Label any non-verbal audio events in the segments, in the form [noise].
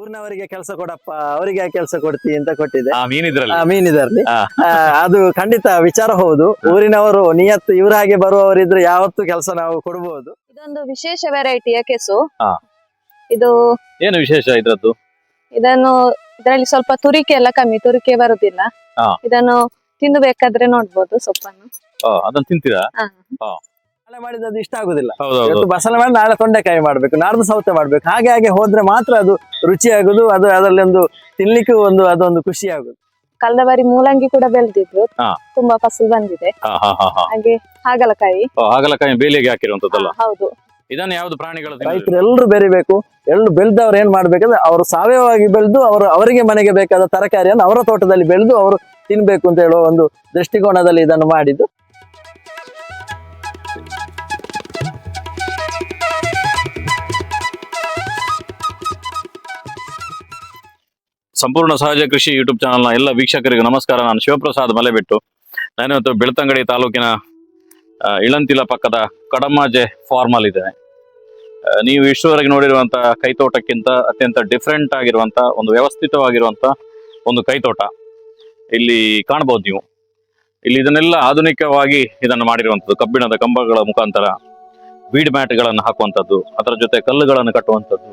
ಊರಿನವರಿಗೆ ಕೆಲಸ ಕೊಡಪ್ಪ ಅವರಿಗೆ ಕೆಲಸ ಕೊಡ್ತಿ ಅಂತ ಕೊಟ್ಟಿದೆ ಆ ಮೀನಿದ್ರಲ್ಲಿ? ಅದು ಖಂಡಿತ ವಿಚಾರ ಹೌದು. ಊರಿನವರು ನಿಯತ್ತು ಇವ್ರ ಹಾಗೆ ಬರುವವರಿದ್ರೆ ಯಾವತ್ತು ಕೆಲಸ ನಾವು ಕೊಡಬಹುದು ಇದೊಂದು ವಿಶೇಷ ವೆರೈಟಿಯ ಕೆಸು. ಹಾ. ಇದು ಏನು ವಿಶೇಷ ಇದ್ರದ್ದು? ಇದನ್ನು ಇದರಲ್ಲಿ ಸ್ವಲ್ಪ ತುರಿಕೆ ಎಲ್ಲ ಕಮ್ಮಿ ತುರಿಕೆ ಬರುದಿಲ್ಲ. ಇದನ್ನು ತಿನ್ನಬೇಕಾದ್ರೆ ಬೇಕಾದ್ರೆ ನೋಡ್ಬೋದು ಸೊಪ್ಪನ್ನು. ಅದನ್ನು ಅದನ್ನ ತಿಂತೀರಾ? ನಾಳೆ ಮಾಡಿದ್ದು ಇಷ್ಟ ಆಗುದಿಲ್ಲ. ಇವತ್ತು ಬಸಳೆ ಮಾಡಿ ನಾಳೆ ತೊಂಡೆಕಾಯಿ ಮಾಡ್ಬೇಕು ನಾಡ್ದು ಸೌತೆ ಮಾಡ್ಬೇಕು. ಹಾಗೆ ಹಾಗೆ ಹೋದ್ರೆ ಮಾತ್ರ ಅದು ರುಚಿ ಆಗುದು ಅದು ಅದರಲ್ಲಿ ಒಂದು ತಿನ್ಲಿಕ್ಕೂ ಒಂದು ಅದೊಂದು ಖುಷಿ ಆಗುದು ಕಳೆದ ಬಾರಿ ಮೂಲಂಗಿ ಕೂಡ ಬೆಳೆದಿದ್ರು. ಹಾ. ತುಂಬಾ ಫಸಲು ಬಂದಿದೆ. ಹಾ ಹಾ ಹಾ ಹಾ. ಹಾಗೆ ಹಾಗಲಕಾಯಿ. ಓ, ಹಾಗಲಕಾಯಿ ಬೇಲಿಗೆ ಹಾಕಿರುವಂತದ್ದಲ್ಲ? ಹೌದು. ಇದನ್ನ ಯಾವ್ದು ಪ್ರಾಣಿಗಳು? ರೈತರು ಎಲ್ಲರೂ ಬೆರಿಬೇಕು ಎಳ್ಳು ಬೆಳೆದವ್ರು ಏನ್ ಮಾಡ್ಬೇಕಂದ್ರೆ ಅವರು ಸಾವಯವವಾಗಿ ಬೆಳೆದು ಅವರು ಅವರಿಗೆ ಮನೆಗೆ ಬೇಕಾದ ತರಕಾರಿಯನ್ನು ಅವರ ತೋಟದಲ್ಲಿ ಬೆಳೆದು ಅವರು ತಿನ್ಬೇಕು ಅಂತ ಹೇಳುವ ಒಂದು ದೃಷ್ಟಿಕೋನದಲ್ಲಿ ಇದನ್ನು ಮಾಡಿದ್ದು. ಸಂಪೂರ್ಣ ಸಹಜ ಕೃಷಿ ಯೂಟ್ಯೂಬ್ ಚಾನಲ್ನ ಎಲ್ಲ ವೀಕ್ಷಕರಿಗೆ ನಮಸ್ಕಾರ. ನಾನು ಶಿವಪ್ರಸಾದ್ ಮಲೆಬೆಟ್ಟು. ನಾನಿವತ್ತು ಬೆಳ್ತಂಗಡಿ ತಾಲೂಕಿನ ಇಳಂತಿಲ ಪಕ್ಕದ ಕಡಮಾಜೆ ಫಾರ್ಮ್ ಅಲ್ಲಿ ಇದ್ದೇನೆ ನೀವು ಇಷ್ಟುವರೆಗೆ ನೋಡಿರುವಂತ ಕೈತೋಟಕ್ಕಿಂತ ಅತ್ಯಂತ ಡಿಫ್ರೆಂಟ್ ಆಗಿರುವಂತ, ಒಂದು ವ್ಯವಸ್ಥಿತವಾಗಿರುವಂಥ ಒಂದು ಕೈತೋಟ ಇಲ್ಲಿ ಕಾಣಬಹುದು ನೀವು. ಇಲ್ಲಿ ಇದನ್ನೆಲ್ಲ ಆಧುನಿಕವಾಗಿ ಇದನ್ನು ಮಾಡಿರುವಂಥದ್ದು, ಕಬ್ಬಿಣದ ಕಂಬಗಳ ಮುಖಾಂತರ, ಬೀಡ್ ಮ್ಯಾಟ್ಗಳನ್ನು ಹಾಕುವಂಥದ್ದು, ಅದರ ಜೊತೆ ಕಲ್ಲುಗಳನ್ನು ಕಟ್ಟುವಂಥದ್ದು.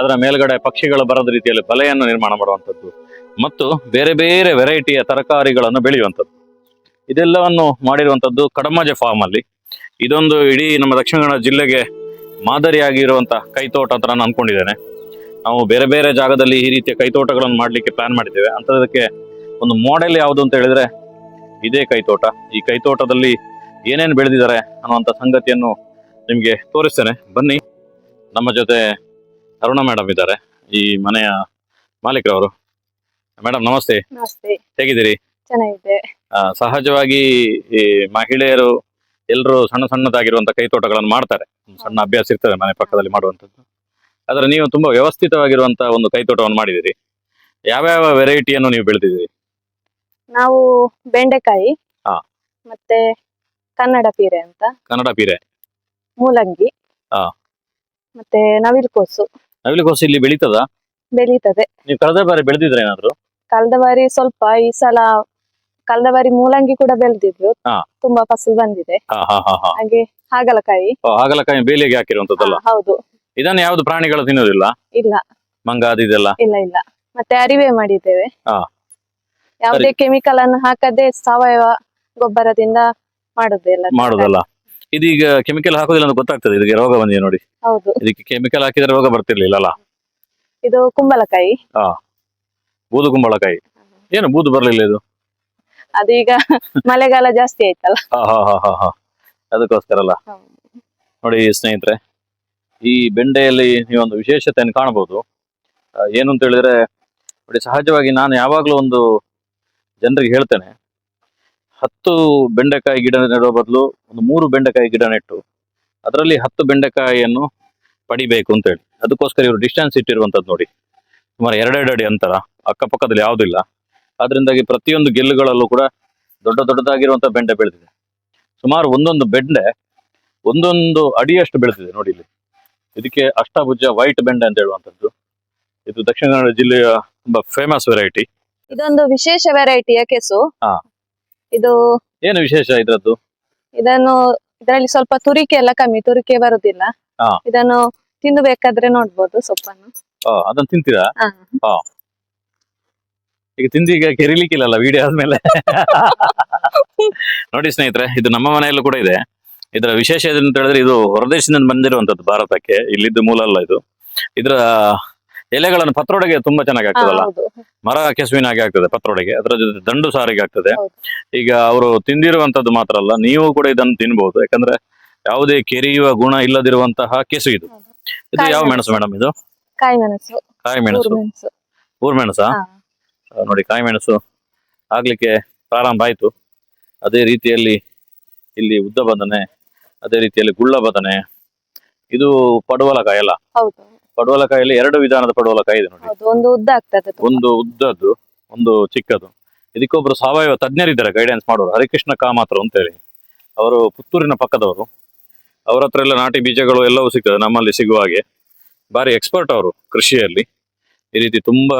ಅದರ ಮೇಲ್ಗಡೆ ಪಕ್ಷಿಗಳು ಬರದ ರೀತಿಯಲ್ಲಿ ಬಲೆಯನ್ನು ನಿರ್ಮಾಣ ಮಾಡುವಂಥದ್ದು ಮತ್ತು ಬೇರೆ ಬೇರೆ ವೆರೈಟಿಯ ತರಕಾರಿಗಳನ್ನು ಬೆಳೆಯುವಂಥದ್ದು. ಇದೆಲ್ಲವನ್ನು ಮಾಡಿರುವಂಥದ್ದು ಕಡಮಜೆ ಫಾರ್ಮ್ ಅಲ್ಲಿ ಇದೊಂದು ಇಡೀ ನಮ್ಮ ದಕ್ಷಿಣ ಕನ್ನಡ ಜಿಲ್ಲೆಗೆ ಮಾದರಿಯಾಗಿರುವಂಥ ಕೈತೋಟ ಅಂತ ನಾನು ಅನ್ಕೊಂಡಿದ್ದೇನೆ. ನಾವು ಬೇರೆ ಬೇರೆ ಜಾಗದಲ್ಲಿ ಈ ರೀತಿಯ ಕೈತೋಟಗಳನ್ನು ಮಾಡಲಿಕ್ಕೆ ಪ್ಲಾನ್ ಮಾಡಿದ್ದೇವೆ. ಅಂಥದಕ್ಕೆ ಒಂದು ಮಾಡೆಲ್ ಯಾವುದು ಅಂತ ಹೇಳಿದ್ರೆ ಇದೇ ಕೈತೋಟ. ಈ ಕೈತೋಟದಲ್ಲಿ ಏನೇನು ಬೆಳೆದಿದ್ದಾರೆ ಅನ್ನುವಂಥ ಸಂಗತಿಯನ್ನು ನಿಮಗೆ ತೋರಿಸ್ತೇನೆ. ಬನ್ನಿ, ನಮ್ಮ ಜೊತೆ ಅರುಣ ಮೇಡಮ್ ಇದ್ದಾರೆ. ಈ ಮನೆಯ ಮಾಲೀಕರವರು. ಮೇಡಮ್ ನಮಸ್ತೆ. ನಮಸ್ತೆ. ಹೇಗಿದ್ದೀರಿ? ಚೆನ್ನಾಗಿದೆ. ಆ, ಸಹಜವಾಗಿ ಈ ಮಹಿಳೆಯರು ಎಲ್ಲರೂ ಸಣ್ಣ ಸಣ್ಣದಾಗಿರುವಂತ ಕೈತೋಟಗಳನ್ನು ಮಾಡ್ತಾರೆ. ಒಂದು ಸಣ್ಣ ಅಭ್ಯಾಸ ಇರ್ತದೆ ಮನೆ ಪಕ್ಕದಲ್ಲಿ ಮಾಡುವಂಥದ್ದು. ಆದ್ರೆ ನೀವು ತುಂಬಾ ವ್ಯವಸ್ಥಿತವಾಗಿರುವಂತ ಒಂದು ಕೈತೋಟವನ್ನು ಮಾಡಿದಿರಿ ಯಾವ್ಯಾವ ವೆರೈಟಿಯನ್ನು ನೀವು ಬೆಳೆದಿದ್ದೀರಿ? ನಾವು ಬೆಂಡೆಕಾಯಿ ಹಾ. ಮತ್ತೆ ಕನ್ನಡ ಪೀರೆ ಅಂತ. ಕನ್ನಡ ಪೀರೆ. ಮೂಲಂಗಿ ಹಾ. ಮತ್ತೆ ನವಿಲುಕೋಸು ನವಿಲುಕೋಸು ಇಲ್ಲಿ ಬೆಳೀತದ? ಬೆಳೀತದೆ. ನೀವು ಕಳೆದ ಬಾರಿ ಬೆಳೆದಿದ್ರೆ ಏನಾದ್ರು? ಕಳೆದ ಬಾರಿ ಸ್ವಲ್ಪ ಈ ಸಲ ಕಳೆದ ಬಾರಿ ಮೂಲಂಗಿ ಕೂಡ ಬೆಳೆದಿದ್ರು ಹಾ. ತುಂಬಾ ಫಸಲು ಬಂದಿದೆ. ಹಾ ಹಾ ಹಾ ಹಾ. ಹಾಗೆ ಹಾಗಲಕಾಯಿ. ಓ, ಹಾಗಲಕಾಯಿ ಬೇಲಿಗೆ ಹಾಕಿರುವಂತದ್ದಲ್ಲ ಹಾ, ಹೌದು. ಇದನ್ನ ಯಾವ್ದು ಪ್ರಾಣಿಗಳು ತಿನ್ನೋದಿಲ್ಲ? ಇಲ್ಲ. ಮಂಗ ಅದು ಇದೆಲ್ಲ? ಇಲ್ಲ ಇಲ್ಲ. ಮತ್ತೆ ಅರಿವೆ ಮಾಡಿದ್ದೇವೆ. ಹಾ. ಯಾವುದೇ ಕೆಮಿಕಲ್ ಅನ್ನು ಹಾಕದೆ ಸಾವಯವ ಗೊಬ್ಬರದಿಂದ ಮಾಡುದು ಎಲ್ಲ ಮಾಡುದಲ್ಲ? ಇದೀಗ ಕೆಮಿಕಲ್ ಹಾಕೋದಿಲ್ಲ ಅಂತ ಗೊತ್ತಾಗ್ತದೆ ಇದಕ್ಕೆ ರೋಗ ಬಂದಿದೆ ನೋಡಿ. ಹೌದು. ಇದಕ್ಕೆ ಕೆಮಿಕಲ್ ಹಾಕಿದ್ರೆ ರೋಗ ಬರ್ತಿರ್ಲಿಲ್ಲ ಅಲ್ಲ? ಇದು ಕುಂಬಳಕಾಯಿ. ಬೂದು ಕುಂಬಳಕಾಯಿ. ಏನು ಬೂದು ಬರ್ಲಿಲ್ಲ ಇದು? ಅದೀಗ ಮಳೆಗಾಲ ಜಾಸ್ತಿ ಆಯ್ತಲ್ಲ? ಹಾ ಹಾ ಹಾ ಹಾ ಹಾ. ಅದಕ್ಕೋಸ್ಕರ ಅಲ್ಲ. ನೋಡಿ ಸ್ನೇಹಿತರೆ ಈ ಬೆಂಡೆಯಲ್ಲಿ ನೀವೊಂದು ವಿಶೇಷತೆಯನ್ನು ಕಾಣಬಹುದು. ಏನು ಅಂತ ಹೇಳಿದ್ರೆ ನೋಡಿ ಸಹಜವಾಗಿ ನಾನು ಯಾವಾಗಲೂ ಒಂದು ಜನರಿಗೆ ಹೇಳ್ತೇನೆ ಹತ್ತು ಬೆಂಡೆಕಾಯಿ ಗಿಡ ನೆಡುವ ಬದಲು ಒಂದು ಮೂರು ಬೆಂಡೆಕಾಯಿ ಗಿಡ ನೆಟ್ಟು ಅದರಲ್ಲಿ ಹತ್ತು ಬೆಂಡೆಕಾಯಿಯನ್ನು ಪಡಿಬೇಕು ಅಂತ ಹೇಳಿ. ಅದಕ್ಕೋಸ್ಕರ ಇವರು ಡಿಸ್ಟೆನ್ಸ್ ಇಟ್ಟಿರುವಂಥದ್ದು ನೋಡಿ. ಸುಮಾರು ಎರಡೆರಡು ಅಡಿ ಅಂತರ ಅಕ್ಕಪಕ್ಕದಲ್ಲಿ ಯಾವುದಿಲ್ಲ ಅದರಿಂದಾಗಿ ಪ್ರತಿಯೊಂದು ಗೆಲ್ಲುಗಳಲ್ಲೂ ಕೂಡ ದೊಡ್ಡ ದೊಡ್ಡದಾಗಿರುವಂತ ಬೆಂಡೆ ಬೆಳೆದಿದೆ. ಸುಮಾರು ಒಂದೊಂದು ಬೆಂಡೆ ಒಂದೊಂದು ಅಡಿಯಷ್ಟು ಬೆಳೆದಿದೆ ನೋಡಿ ಇಲ್ಲಿ. ಇದಕ್ಕೆ ಅಷ್ಟಭುಜ ವೈಟ್ ಬೆಂಡೆ ಅಂತ ಹೇಳುವಂಥದ್ದು. ಇದು ದಕ್ಷಿಣ ಕನ್ನಡ ಜಿಲ್ಲೆಯ ತುಂಬಾ ಫೇಮಸ್ ವೆರೈಟಿ ಇದೊಂದು ವಿಶೇಷ ವೆರೈಟಿಯ ಕೆಸು. ಹಾ. ಇದು ಏನು ವಿಶೇಷ ಇದ್ರದ್ದು? ಇದನ್ನು ಇದರಲ್ಲಿ ಸ್ವಲ್ಪ ತುರಿಕೆ ಎಲ್ಲ ಕಮ್ಮಿ ತುರಿಕೆ ಬರುದಿಲ್ಲ. ಹಾ. ಇದನ್ನು ತಿಂದು ಬೇಕಾದ್ರೆ ನೋಡ್ಬೋದು ಸೊಪ್ಪನ್ನು. ಆ, ಅದನ್ನ ತಿಂತೀರಾ? ಹಾ. ಈಗ ತಿಂದು ಈಗ ಕೆರಿಲಿಕ್ಕಿಲ್ಲಲ್ಲ ವಿಡಿಯೋ ಆದ್ಮೇಲೆ? ನೋಡಿ ಸ್ನೇಹಿತರೆ ಇದು ನಮ್ಮ ಮನೆಯಲ್ಲೂ ಕೂಡ ಇದೆ. ಇದರ ವಿಶೇಷ ಏನಂತ ಅಂತ ಹೇಳಿದ್ರೆ ಇದು ಹೊರದೇಶದಿಂದ ಬಂದಿರುವಂತದ್ದು ಭಾರತಕ್ಕೆ. ಇಲ್ಲಿದ್ದು ಮೂಲ ಅಲ್ಲ ಇದು. ಇದರ ಎಲೆಗಳನ್ನು ಪತ್ರೊಡೆಗೆ ತುಂಬಾ ಚೆನ್ನಾಗಿ ಆಗ್ತದಲ್ಲ? ಮರ ಕೆಸುವಿನ ಹಾಗೆ ಆಗ್ತದೆ ಪತ್ರೊಡೆಗೆ ಅದರ ಜೊತೆ ದಂಡು ಸಾರಿಗೆ ಆಗ್ತದೆ. ಈಗ ಅವರು ತಿಂದಿರುವಂತದ್ದು ಮಾತ್ರ ಅಲ್ಲ ನೀವು ಕೂಡ ಇದನ್ನು ತಿನ್ಬಹುದು ಯಾಕಂದ್ರೆ ಯಾವುದೇ ಕೆರೆಯುವ ಗುಣ ಇಲ್ಲದಿರುವಂತಹ ಕೆಸು ಇದು. ಇದು ಯಾವ ಮೆಣಸು. ಮೇಡಮ್ ಇದು? ಕಾಯಿ ಮೆಣಸು. ಕಾಯಿ ಮೆಣಸು. ಊರು ಮೆಣಸು. ನೋಡಿ ಕಾಯಿ ಮೆಣಸು ಆಗ್ಲಿಕ್ಕೆ ಪ್ರಾರಂಭ ಆಯ್ತು. ಅದೇ ರೀತಿಯಲ್ಲಿ ಇಲ್ಲಿ ಉದ್ದ ಬದನೆ ಅದೇ ರೀತಿಯಲ್ಲಿ ಗುಳ್ಳ ಬದನೆ. ಇದು ಪಡುವಲಕಾಯಿ ಅಲ್ಲ? ಪಡುವಲಕಾಯಲ್ಲಿ ಎರಡು ವಿಧಾನದ ಪಡುವಲಕಾಯಿ ಇದೆ ನೋಡಿ. ಹೌದು ಒಂದು ಉದ್ದ ಆಗ್ತದೆ ತುಂಬಾ. ಒಂದು ಉದ್ದದ್ದು ಒಂದು ಚಿಕ್ಕದು ಇದಕ್ಕೊಬ್ರು ಸಾವಯವ ತಜ್ಞರಿದ್ದಾರೆ ಗೈಡೆನ್ಸ್ ಮಾಡೋರು. ಹರಿಕೃಷ್ಣ ಕಾಮಾತ್ರ ಅಂತೇಳಿ. ಅವರು ಪುತ್ತೂರಿನ ಪಕ್ಕದವರು. ಅವ್ರ ಹತ್ರ ಎಲ್ಲ ನಾಟಿ ಬೀಜಗಳು ಎಲ್ಲವೂ ಸಿಗ್ತದೆ ನಮ್ಮಲ್ಲಿ ಸಿಗುವ ಹಾಗೆ. ಭಾರಿ ಎಕ್ಸ್ಪರ್ಟ್ ಅವರು ಕೃಷಿಯಲ್ಲಿ. ಈ ರೀತಿ ತುಂಬಾ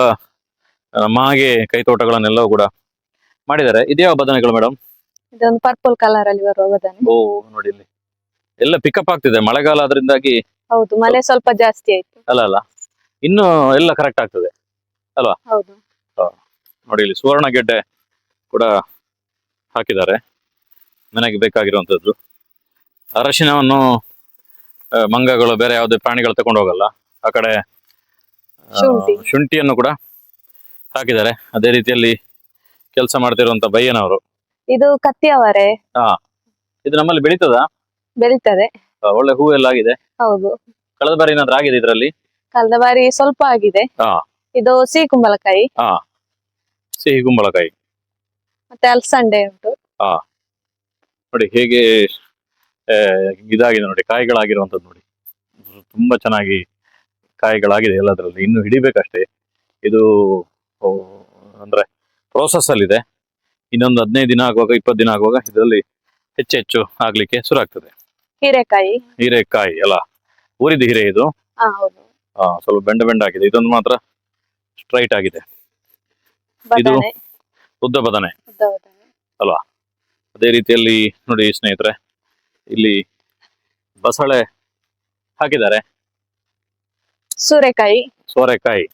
ನಮ್ಮ ಮಾಗೆ ಕೈತೋಟಗಳನ್ನೆಲ್ಲವೂ ಕೂಡ ಮಾಡಿದ್ದಾರೆ. ಇದ್ಯಾವ ಬದನೆಗಳು ಮೇಡಮ್ ಇದೊಂದು ಪರ್ಪಲ್ ಕಲರ್ ಅಲ್ಲಿ ಬರುವ ಬದನೆ. ಓ ನೋಡಿ ಇಲ್ಲಿ. ಎಲ್ಲ ಪಿಕಪ್ ಆಗ್ತಿದೆ ಮಳೆಗಾಲ ಅದರಿಂದಾಗಿ ಹೌದು ಮಳೆ ಸ್ವಲ್ಪ ಜಾಸ್ತಿ ಆಯ್ತು. ಅಲ್ಲ ಅಲ್ಲ. ಇನ್ನು ಎಲ್ಲ ಕರೆಕ್ಟ್ ಆಗ್ತದೆ. ಹೌದು. ನೋಡಿ ಇಲ್ಲಿ ಸುವರ್ಣ ಗೆಡ್ಡೆ ಕೂಡ ಹಾಕಿದ್ದಾರೆ. ನನಗೆ ಬೇಕಾಗಿರುವಂಥದ್ದು. ಅರಶಿನವನ್ನು ಮಂಗಗಳು ಬೇರೆ ಯಾವುದೇ ಪ್ರಾಣಿಗಳು ತಗೊಂಡು ಹೋಗಲ್ಲ ಆ ಕಡೆ ಶುಂಠಿಯನ್ನು ಕೂಡ ಹಾಕಿದ್ದಾರೆ. ಅದೇ ರೀತಿಯಲ್ಲಿ ಕೆಲಸ ಮಾಡ್ತಿರುವಂತ ಬಯ್ಯನವರು ಇದು ಕತ್ತಿಯವರೆ? ಇದು ನಮ್ಮಲ್ಲಿ ಬೆಳೀತದ? ಬೆಳೀತದೆ. ಒಳ್ಳೆ ಹೂವೆಲ್ಲ ಆಗಿದೆ. ಹೌದು. ಕಳೆದ ಬಾರಿ ಏನಾದ್ರೂ ಆಗಿದೆ ಇದರಲ್ಲಿ? ಕಳೆದ ಬಾರಿ ಸ್ವಲ್ಪ ಆಗಿದೆ. ಹಾ. ಇದು ಸಿಹಿ ಕುಂಬಳಕಾಯಿ. ಸಿಹಿ ಕುಂಬಳಕಾಯಿ. ಮತ್ತೆ ಅಲ್ಸಂಡೆ ಉಂಟು. ನೋಡಿ ಹೇಗೆ ಆ, ಇದಾಗಿದೆ ನೋಡಿ ಕಾಯಿಗಳಾಗಿರುವಂಥದ್ದು ನೋಡಿ. ತುಂಬಾ ಚೆನ್ನಾಗಿ ಕಾಯಿಗಳಾಗಿದೆ ಎಲ್ಲದರಲ್ಲಿ. ಇನ್ನು ಹಿಡಿಬೇಕಷ್ಟೇ. ಇದು ಓ, ಅಂದ್ರೆ ಪ್ರೋಸೆಸ್ ಅಲ್ಲಿದೆ. ಇನ್ನೊಂದು ಹದಿನೈದು ದಿನ ಆಗುವಾಗ ಇಪ್ಪತ್ತು ದಿನ ಆಗುವಾಗ ಇದರಲ್ಲಿ ಹೆಚ್ಚು ಹೆಚ್ಚು ಆಗ್ಲಿಕ್ಕೆ ಶುರು ಆಗ್ತದೆ. ಹೀರೆಕಾಯಿ. ಹೀರೆಕಾಯಿ ಅಲ್ಲ. ಊರಿದ ಹೀರೆ ಇದು. ಹಾ ಸ್ವಲ್ಪ ಬೆಂಡ ಬೆಂಡ ಆಗಿದೆ. ಇದೊಂದು ಮಾತ್ರ ಸ್ಟ್ರೈಟ್ ಆಗಿದೆ. ಇದು ಉದ್ದ ಬದನೆ ಅಲ್ವಾ? ಅದೇ ರೀತಿಯಲ್ಲಿ ನೋಡಿ ಸ್ನೇಹಿತರೆ ಇಲ್ಲಿ ಬಸಳೆ ಹಾಕಿದ್ದಾರೆ. ಸೋರೆಕಾಯಿ. ಸೋರೆಕಾಯಿ.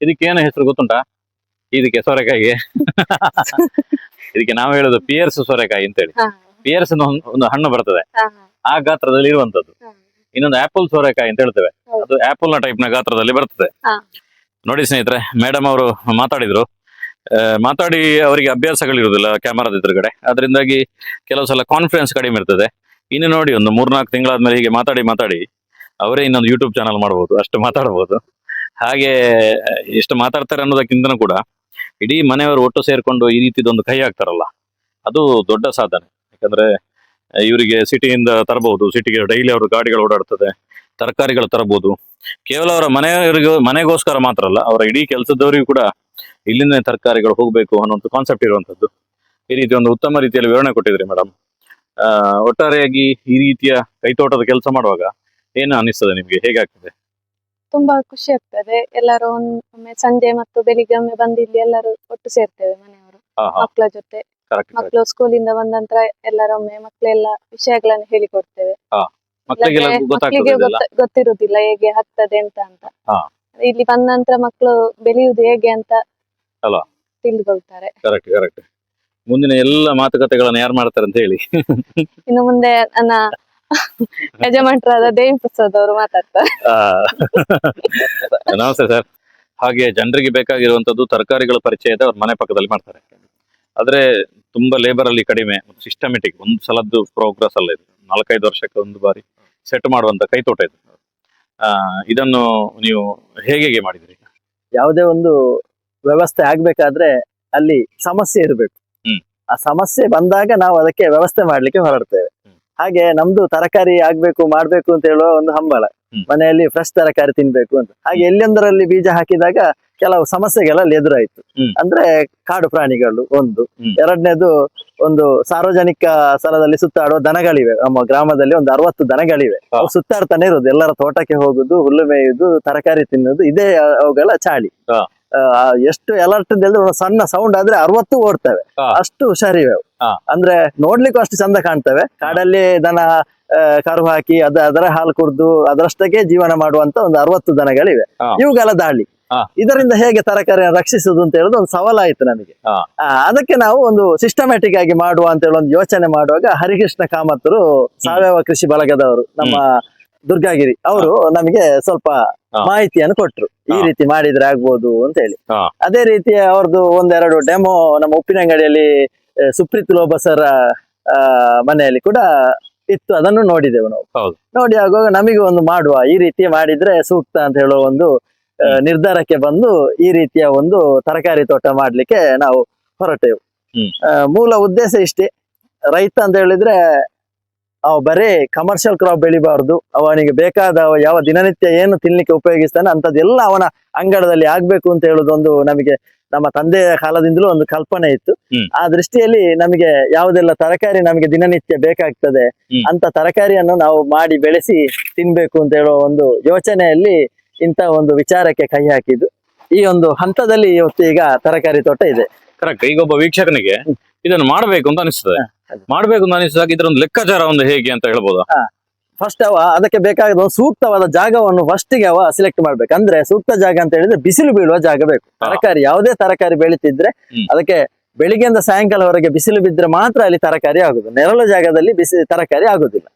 ಇದಕ್ಕೆ ಏನು ಹೆಸರು ಗೊತ್ತುಂಟಾ? ಇದಕ್ಕೆ ಸೋರೆಕಾಯಿಗೆ. [laughs] ಇದಕ್ಕೆ ನಾವು ಹೇಳೋದು ಪಿಯರ್ಸ್ ಸೋರೆಕಾಯಿ ಅಂತೇಳಿ. ಪಿಯರ್ಸ್ ಒಂದು ಹಣ್ಣು ಬರ್ತದೆ. ಆ ಗಾತ್ರದಲ್ಲಿ ಇರುವಂತದ್ದು. ಇನ್ನೊಂದು ಆಪಲ್ ಸೋರೆಕಾಯಿ ಅಂತ ಹೇಳ್ತೇವೆ. ಅದು ಆಪಲ್ನ ಟೈಪ್ನ ಗಾತ್ರದಲ್ಲಿ ಬರ್ತದೆ. ನೋಡಿ ಸ್ನೇಹಿತರೆ ಮೇಡಮ್ ಅವರು ಮಾತಾಡಿದ್ರು. ಮಾತಾಡಿ ಅವರಿಗೆ ಅಭ್ಯಾಸಗಳಿರುವುದಿಲ್ಲ ಕ್ಯಾಮರಾದ ಎದುರುಗಡೆ. ಅದರಿಂದಾಗಿ ಕೆಲವು ಸಲ ಕಾನ್ಫಿಡೆನ್ಸ್ ಕಡಿಮೆ ಇರ್ತದೆ. ಇನ್ನು ನೋಡಿ ಒಂದು ಮೂರ್ನಾಲ್ಕು ತಿಂಗಳಾದ್ಮೇಲೆ ಹೀಗೆ ಮಾತಾಡಿ ಮಾತಾಡಿ ಅವರೇ ಇನ್ನೊಂದು ಯೂಟ್ಯೂಬ್ ಚಾನಲ್ ಮಾಡಬಹುದು ಅಷ್ಟು ಮಾತಾಡಬಹುದು ಹಾಗೆ ಎಷ್ಟು ಮಾತಾಡ್ತಾರೆ ಅನ್ನೋದಕ್ಕಿಂತನೂ ಕೂಡ ಇಡೀ ಮನೆಯವರು ಒಟ್ಟು ಸೇರ್ಕೊಂಡು ಈ ರೀತಿದೊಂದು ಕೈ ಹಾಕ್ತಾರಲ್ಲ ಅದು ದೊಡ್ಡ ಸಾಧನೆ. ಯಾಕಂದ್ರೆ ಇವರಿಗೆ ಸಿಟಿಯಿಂದ ತರಬಹುದು ಸಿಟಿಗೆ ಡೈಲಿ ಅವರು ಗಾಡಿಗಳು ಓಡಾಡ್ತದೆ ತರಕಾರಿಗಳು ತರಬಹುದು. ಕೇವಲ ಅವರ ಮನೆಯವರಿಗೂ ಮನೆಗೋಸ್ಕರ ಮಾತ್ರ ಅಲ್ಲ ಅವರ ಇಡೀ ಕೆಲಸದವರಿಗೂ ಕೂಡ ಇಲ್ಲಿಂದ ತರಕಾರಿಗಳು ಹೋಗ್ಬೇಕು ಅನ್ನೋಂಥ ಕಾನ್ಸೆಪ್ಟ್ ಇರುವಂತದ್ದು ಈ ರೀತಿ ಒಂದು ಉತ್ತಮ ರೀತಿಯಲ್ಲಿ ವಿವರಣೆ ಕೊಟ್ಟಿದ್ರಿ ಮೇಡಮ್ ಒಟ್ಟಾರೆಯಾಗಿ ಈ ರೀತಿಯ ಕೈತೋಟದ ಕೆಲಸ ಮಾಡುವಾಗ ಏನು ಅನಿಸ್ತದೆ ನಿಮಗೆ? ಹೇಗಾಗ್ತದೆ ತುಂಬಾ ಖುಷಿ ಆಗ್ತದೆ. ಎಲ್ಲರೂ ಒಮ್ಮೆ ಸಂಜೆ ಮತ್ತು ಬೆಳಿಗ್ಗೆ ಒಮ್ಮೆ ಬಂದಿಲ್ಲಿ ಇಲ್ಲಿ ಎಲ್ಲರೂ ಒಟ್ಟು ಸೇರ್ತೇವೆ ಮನೆಯವರು ಮಕ್ಕಳ ಜೊತೆ. ಮಕ್ಕಳು ಸ್ಕೂಲಿಂದ ಬಂದ ನಂತರ ಎಲ್ಲರೊಮ್ಮೆ ಮಕ್ಕಳೆಲ್ಲ ವಿಷಯಗಳನ್ನು ಹೇಳಿಕೊಡ್ತೇವೆ. ಮಕ್ಕಳಿಗೆಲ್ಲ ಮಕ್ಕಳಿಗೆ ಗೊತ್ತ- ಗೊತ್ತಿರುವುದಿಲ್ಲ ಹೇಗೆ ಆಗ್ತದೆ ಅಂತ ಅಂತ. ಹಾ. ಇಲ್ಲಿ ಬಂದ ನಂತರ ಮಕ್ಕಳು ಬೆಳೆಯುವುದು ಹೇಗೆ ಅಂತ ಅಲ್ವಾ? ತಿಳಿದುಕೊಳ್ತಾರೆ. ಕರೆಕ್ಟ್ ಕರೆಕ್ಟ್ ಮುಂದಿನ ಎಲ್ಲ ಮಾತುಕತೆಗಳನ್ನು ಯಾರು ಮಾಡ್ತಾರೆ ಅಂತ ಹೇಳಿ. ಇನ್ನು ಮುಂದೆ ನನ್ನ ಯಜಮಾನರಾದ ದೇವಿ ಪ್ರಸಾದ್ ಅವರು ಮಾತಾಡ್ತಾರೆ. ಆ, ನಮಸ್ತೆ ಸರ್. ಹಾಗೆ ಜನರಿಗೆ ಬೇಕಾಗಿರುವಂತದ್ದು ತರಕಾರಿಗಳ ಪರಿಚಯದ ಅವ್ರ ಮನೆ ಪಕ್ಕದಲ್ಲಿ ಮಾಡ್ತಾರೆ. ಆದ್ರೆ ತುಂಬಾ ಲೇಬರ್ ಅಲ್ಲಿ ಕಡಿಮೆ ಸಿಸ್ಟಮೆಟಿಕ್ ಒಂದು ಸಲದ್ದು ಪ್ರೋಗ್ರೆಸ್ ಅಲ್ಲ ಇದು ನಾಲ್ಕೈದು ವರ್ಷಕ್ಕೆ ಒಂದು ಬಾರಿ ಸೆಟ್ ಮಾಡುವಂತ ಕೈತೋಟ ಇದು ಆ, ಇದನ್ನು ನೀವು ಹೇಗೆ ಹೇಗೆ ಮಾಡಿದ್ರಿ ಯಾವುದೇ ಒಂದು ವ್ಯವಸ್ಥೆ ಆಗ್ಬೇಕಾದ್ರೆ ಅಲ್ಲಿ ಸಮಸ್ಯೆ ಇರಬೇಕು ಹ್ಮ್. ಆ ಸಮಸ್ಯೆ ಬಂದಾಗ ನಾವು ಅದಕ್ಕೆ ವ್ಯವಸ್ಥೆ ಮಾಡ್ಲಿಕ್ಕೆ ಹೊರಡ್ತೇವೆ ಹ್ಮ್. ಹಾಗೆ ನಮ್ದು ತರಕಾರಿ ಆಗ್ಬೇಕು ಮಾಡ್ಬೇಕು ಅಂತ ಹೇಳುವ ಒಂದು ಹಂಬಲ. ಮನೆಯಲ್ಲಿ ಫ್ರೆಶ್ ತರಕಾರಿ ತಿನ್ಬೇಕು ಅಂತ. ಹಾಗೆ ಎಲ್ಲೆಂದರಲ್ಲಿ ಬೀಜ ಹಾಕಿದಾಗ ಕೆಲವು ಸಮಸ್ಯೆಗಳೆಲ್ಲ ಎದುರಾಯ್ತು. ಅಂದ್ರೆ ಕಾಡು ಪ್ರಾಣಿಗಳು ಒಂದು. ಎರಡನೇದು ಒಂದು ಸಾರ್ವಜನಿಕ ಸ್ಥಳದಲ್ಲಿ ಸುತ್ತಾಡುವ ದನಗಳಿವೆ. ನಮ್ಮ ಗ್ರಾಮದಲ್ಲಿ ಒಂದು ಅರವತ್ತು ದನಗಳಿವೆ. ಅವು ಸುತ್ತಾಡ್ತಾನೆ ಇರೋದು. ಎಲ್ಲರ ತೋಟಕ್ಕೆ ಹೋಗುದು ಹುಲ್ಲು ಮೇಯುದು ತರಕಾರಿ ತಿನ್ನುದು ಇದೇ ಅವುಗಳ ಚಾಳಿ. ಆ, ಎಷ್ಟು ಎಲರ್ಟ್ ಅಂತ ಹೇಳಿದ್ರೆ ಸಣ್ಣ ಸೌಂಡ್ ಆದ್ರೆ ಅರವತ್ತು ಓಡ್ತವೆ. ಅಷ್ಟು ಹುಷಾರಿವೆ. ಅಂದ್ರೆ ನೋಡ್ಲಿಕ್ಕೂ ಅಷ್ಟು ಚಂದ ಕಾಣ್ತವೆ. ಕಾಡಲ್ಲಿ ದನ ಕರು ಹಾಕಿ ಅದ ಅದರ ಹಾಲು ಕುಡಿದು ಅದರಷ್ಟಕ್ಕೆ ಜೀವನ ಮಾಡುವಂತ ಒಂದು ಅರವತ್ತು ದನಗಳಿವೆ. ಇವುಗಳ ದಾಳಿ. ಇದರಿಂದ ಹೇಗೆ ತರಕಾರಿ ರಕ್ಷಿಸುದು ಅಂತ ಹೇಳುದು ಒಂದು ಸವಾಲಾಯಿತು ನಮಗೆ. ಅದಕ್ಕೆ ನಾವು ಒಂದು ಸಿಸ್ಟಮ್ಯಾಟಿಕ್ ಆಗಿ ಮಾಡುವ ಅಂತ ಹೇಳಿ ಒಂದು ಯೋಚನೆ ಮಾಡುವಾಗ ಹರಿಕೃಷ್ಣ ಕಾಮತ್ತರು ಸಾವಯವ ಕೃಷಿ ಬಳಗದವರು ನಮ್ಮ ದುರ್ಗಾಗಿರಿ ಅವರು ನಮಗೆ ಸ್ವಲ್ಪ. ಮಾಹಿತಿಯನ್ನು ಕೊಟ್ರು. ಈ ರೀತಿ ಮಾಡಿದ್ರೆ ಆಗ್ಬೋದು ಅಂತ ಹೇಳಿ. ಅದೇ ರೀತಿ ಅವ್ರದ್ದು ಒಂದೆರಡು ಡೆಮೋ ನಮ್ಮ ಉಪ್ಪಿನಂಗಡಿಯಲ್ಲಿ ಸುಪ್ರೀತ್ ಲೋಬಸರ ಆ, ಮನೆಯಲ್ಲಿ ಕೂಡ ಇತ್ತು ಅದನ್ನು ನೋಡಿದೆವು ನಾವು. ಹೌದು. ನೋಡಿ ಆಗುವಾಗ ನಮಗೆ ಒಂದು ಮಾಡುವ ಈ ರೀತಿ ಮಾಡಿದ್ರೆ ಸೂಕ್ತ ಅಂತ ಹೇಳುವ ಒಂದು ನಿರ್ಧಾರಕ್ಕೆ ಬಂದು ಈ ರೀತಿಯ ಒಂದು ತರಕಾರಿ ತೋಟ ಮಾಡ್ಲಿಕ್ಕೆ ನಾವು ಹೊರಟೆವು. ಮೂಲ ಉದ್ದೇಶ ಇಷ್ಟೇ. ರೈತ ಅಂತ ಹೇಳಿದ್ರೆ ಅವ ಬರೇ ಕಮರ್ಷಿಯಲ್ ಕ್ರಾಪ್ ಬೆಳಿಬಾರ್ದು. ಅವನಿಗೆ ಬೇಕಾದ ಯಾವ ದಿನನಿತ್ಯ ಏನು ತಿನ್ಲಿಕ್ಕೆ ಉಪಯೋಗಿಸ್ತಾನೆ ಅಂತದೆಲ್ಲ ಅವನ ಅಂಗಡದಲ್ಲಿ ಆಗ್ಬೇಕು ಅಂತ ಹೇಳುದೊಂದು ನಮಗೆ ನಮ್ಮ ತಂದೆಯ ಕಾಲದಿಂದಲೂ ಒಂದು ಕಲ್ಪನೆ ಇತ್ತು. ಆ ದೃಷ್ಟಿಯಲ್ಲಿ ನಮಗೆ ಯಾವುದೆಲ್ಲ ತರಕಾರಿ ನಮಗೆ ದಿನನಿತ್ಯ ಬೇಕಾಗ್ತದೆ. ಅಂತ ತರಕಾರಿಯನ್ನು ನಾವು ಮಾಡಿ ಬೆಳೆಸಿ ತಿನ್ಬೇಕು ಅಂತ ಹೇಳುವ ಒಂದು ಯೋಚನೆಯಲ್ಲಿ ಇಂಥ ಒಂದು ವಿಚಾರಕ್ಕೆ ಕೈ ಹಾಕಿದ್ದು. ಈ ಒಂದು ಹಂತದಲ್ಲಿ ಇವತ್ತು ಈಗ ತರಕಾರಿ ತೋಟ ಇದೆ. ಕರೆಕ್ಟ್ ಈಗ ಒಬ್ಬ ವೀಕ್ಷಕನಿಗೆ ಇದನ್ನು ಮಾಡಬೇಕು ಅಂತ ಅನಿಸ್ತದೆ. ಮಾಡಬೇಕು ಅಂತ ಅನಿಸಿದಾಗ ಇದರ ಒಂದು ಲೆಕ್ಕಾಚಾರ ಒಂದು ಹೇಗೆ ಅಂತ ಹೇಳ್ಬೋದಾ? ಫಸ್ಟ್ ಅವ ಅದಕ್ಕೆ ಬೇಕಾದ ಒಂದು ಸೂಕ್ತವಾದ ಜಾಗವನ್ನು ಫಸ್ಟ್ಗೆ ಅವ ಸೆಲೆಕ್ಟ್ ಮಾಡ್ಬೇಕು. ಅಂದ್ರೆ ಸೂಕ್ತ ಜಾಗ ಅಂತ ಹೇಳಿದ್ರೆ ಬಿಸಿಲು ಬೀಳುವ ಜಾಗ ಬೇಕು. ತರಕಾರಿ ಯಾವುದೇ ತರಕಾರಿ ಬೆಳೀತಿದ್ರೆ. ಅದಕ್ಕೆ ಬೆಳಿಗ್ಗೆಯಿಂದ ಸಾಯಂಕಾಲವರೆಗೆ ಬಿಸಿಲು ಬಿದ್ರೆ ಮಾತ್ರ ಅಲ್ಲಿ ತರಕಾರಿ ಆಗುದು. ನೆರಳು ಜಾಗದಲ್ಲಿ ಬಿಸಿ ತರಕಾರಿ ಆಗುದಿಲ್ಲ.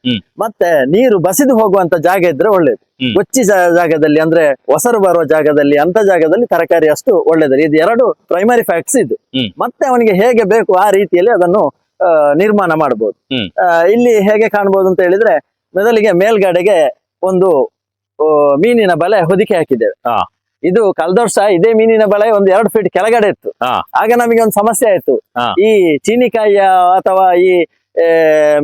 ಮತ್ತೆ ನೀರು ಬಸಿದು ಹೋಗುವಂತ ಜಾಗ ಇದ್ರೆ ಒಳ್ಳೇದು. ಗೊಚ್ಚಿ ಜಾಗದಲ್ಲಿ ಅಂದ್ರೆ ಒಸರು ಬರುವ ಜಾಗದಲ್ಲಿ ಅಂತ ಜಾಗದಲ್ಲಿ ತರಕಾರಿ ಅಷ್ಟು ಒಳ್ಳೇದು ಇದು ಎರಡು ಪ್ರೈಮರಿ ಫ್ಯಾಕ್ಟ್ಸ್ ಇದು. ಮತ್ತೆ ಅವನಿಗೆ ಹೇಗೆ ಬೇಕು ಆ ರೀತಿಯಲ್ಲಿ ಅದನ್ನು ನಿರ್ಮಾಣ ಮಾಡಬಹುದು. ಇಲ್ಲಿ ಹೇಗೆ ಕಾಣ್ಬೋದು ಅಂತ ಹೇಳಿದ್ರೆ ಮೊದಲಿಗೆ ಮೇಲ್ಗಡೆಗೆ ಒಂದು ಮೀನಿನ ಬಲೆ ಹೊದಿಕೆ ಹಾಕಿದ್ದೇವೆ. ಇದು ಕಳೆದ ವರ್ಷ ಇದೇ ಮೀನಿನ ಬಲೆ ಒಂದು ಎರಡು ಫೀಟ್ ಕೆಳಗಡೆ ಇತ್ತು. ಆಗ ನಮಗೆ ಒಂದು ಸಮಸ್ಯೆ ಆಯ್ತು. ಈ ಚೀನಿಕಾಯಿಯ ಅಥವಾ ಈ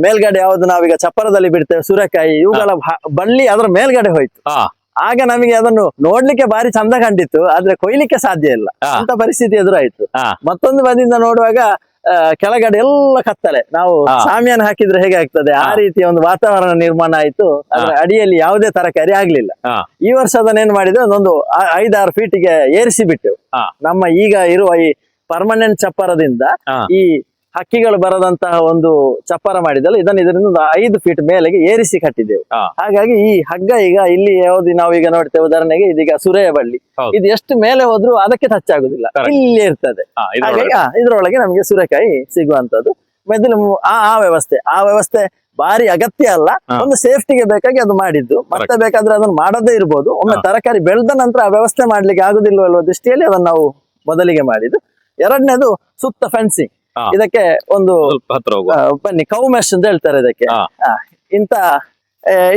ಮೇಲ್ಗಡೆ ಯಾವ್ದು ನಾವೀಗ ಚಪ್ಪರದಲ್ಲಿ ಬಿಡ್ತೇವೆ ಸುರಕಾಯಿ ಇವುಗಳ ಬಳ್ಳಿ ಅದರ ಮೇಲ್ಗಡೆ ಹೋಯ್ತು. ಆಗ ನಮಗೆ ಅದನ್ನು ನೋಡ್ಲಿಕ್ಕೆ ಬಾರಿ ಚಂದ ಕಂಡಿತ್ತು ಆದ್ರೆ ಕೊಯ್ಲಿಕ್ಕೆ ಸಾಧ್ಯ ಇಲ್ಲ. ಅಂತ ಪರಿಸ್ಥಿತಿ ಎದುರಾಯ್ತು. ಮತ್ತೊಂದು ಬದಿಯಿಂದ ನೋಡುವಾಗ ಕೆಳಗಡೆ ಎಲ್ಲ ಕತ್ತಲೆ. ನಾವು ಸಾಮಿಯನ್ ಹಾಕಿದ್ರೆ ಹೇಗೆ ಆಗ್ತದೆ? ಆ. ರೀತಿಯ ಒಂದು ವಾತಾವರಣ ನಿರ್ಮಾಣ ಆಯ್ತು. ಅದರ ಅಡಿಯಲ್ಲಿ ಯಾವುದೇ ತರಕಾರಿ ಆಗ್ಲಿಲ್ಲ. ಈ ವರ್ಷ ಅದನ್ನೇನ್ ಮಾಡಿದ್ರೆ ಅದೊಂದು ಐದಾರು ಫೀಟಿಗೆ ಏರಿಸಿ ಬಿಟ್ಟೆವು ನಮ್ಮ ಈಗ ಇರುವ ಈ ಪರ್ಮನೆಂಟ್ ಚಪ್ಪರದಿಂದ ಈ ಹಕ್ಕಿಗಳು ಬರದಂತಹ ಒಂದು ಚಪ್ಪರ ಮಾಡಿದಲ್ಲ ಇದನ್ನು ಇದರಿಂದ ಒಂದು ಐದು ಫೀಟ್ ಮೇಲೆಗೆ ಏರಿಸಿ ಕಟ್ಟಿದೆವು ಹಾಗಾಗಿ ಈ ಹಗ್ಗ ಈಗ ಇಲ್ಲಿ ಯಾವ್ದು ಈಗ ನೋಡ್ತೇವೆ ಉದಾಹರಣೆಗೆ ಇದೀಗ ಸುರೆಯ ಬಳ್ಳಿ. ಇದು ಎಷ್ಟು ಮೇಲೆ ಹೋದ್ರೂ ಅದಕ್ಕೆ ಟಚ್ ಆಗುದಿಲ್ಲ. ಇಲ್ಲಿ ಇರ್ತದೆ. ಇದ್ರೊಳಗೆ. ನಮಗೆ ಸೂರ್ಯಕಾಯಿ ಸಿಗುವಂತದ್ದು ಮೆದುಲು ಆ ಆ ವ್ಯವಸ್ಥೆ ಆ ವ್ಯವಸ್ಥೆ ಬಾರಿ ಅಗತ್ಯ ಅಲ್ಲ. ಒಂದು ಸೇಫ್ಟಿಗೆ ಬೇಕಾಗಿ ಅದು ಮಾಡಿದ್ದು. ಮತ್ತೆ ಬೇಕಾದ್ರೆ ಅದನ್ನು ಮಾಡದೇ ಇರ್ಬೋದು. ಒಮ್ಮೆ ತರಕಾರಿ ಬೆಳೆದ ನಂತರ ಆ ವ್ಯವಸ್ಥೆ ಮಾಡ್ಲಿಕ್ಕೆ ಆಗುದಿಲ್ಲ ಅನ್ನೋ ದೃಷ್ಟಿಯಲ್ಲಿ ಅದನ್ನು ನಾವು ಮೊದಲಿಗೆ ಮಾಡಿದ್ದು. ಎರಡನೇದು ಸುತ್ತ ಫೆನ್ಸಿಂಗ್. ಇದಕ್ಕೆ ಒಂದು ಹತ್ರ ಬನ್ನಿ ಕೌ ಮೆಶ್ ಅಂತ ಹೇಳ್ತಾರೆ ಇದಕ್ಕೆ. ಇಂತ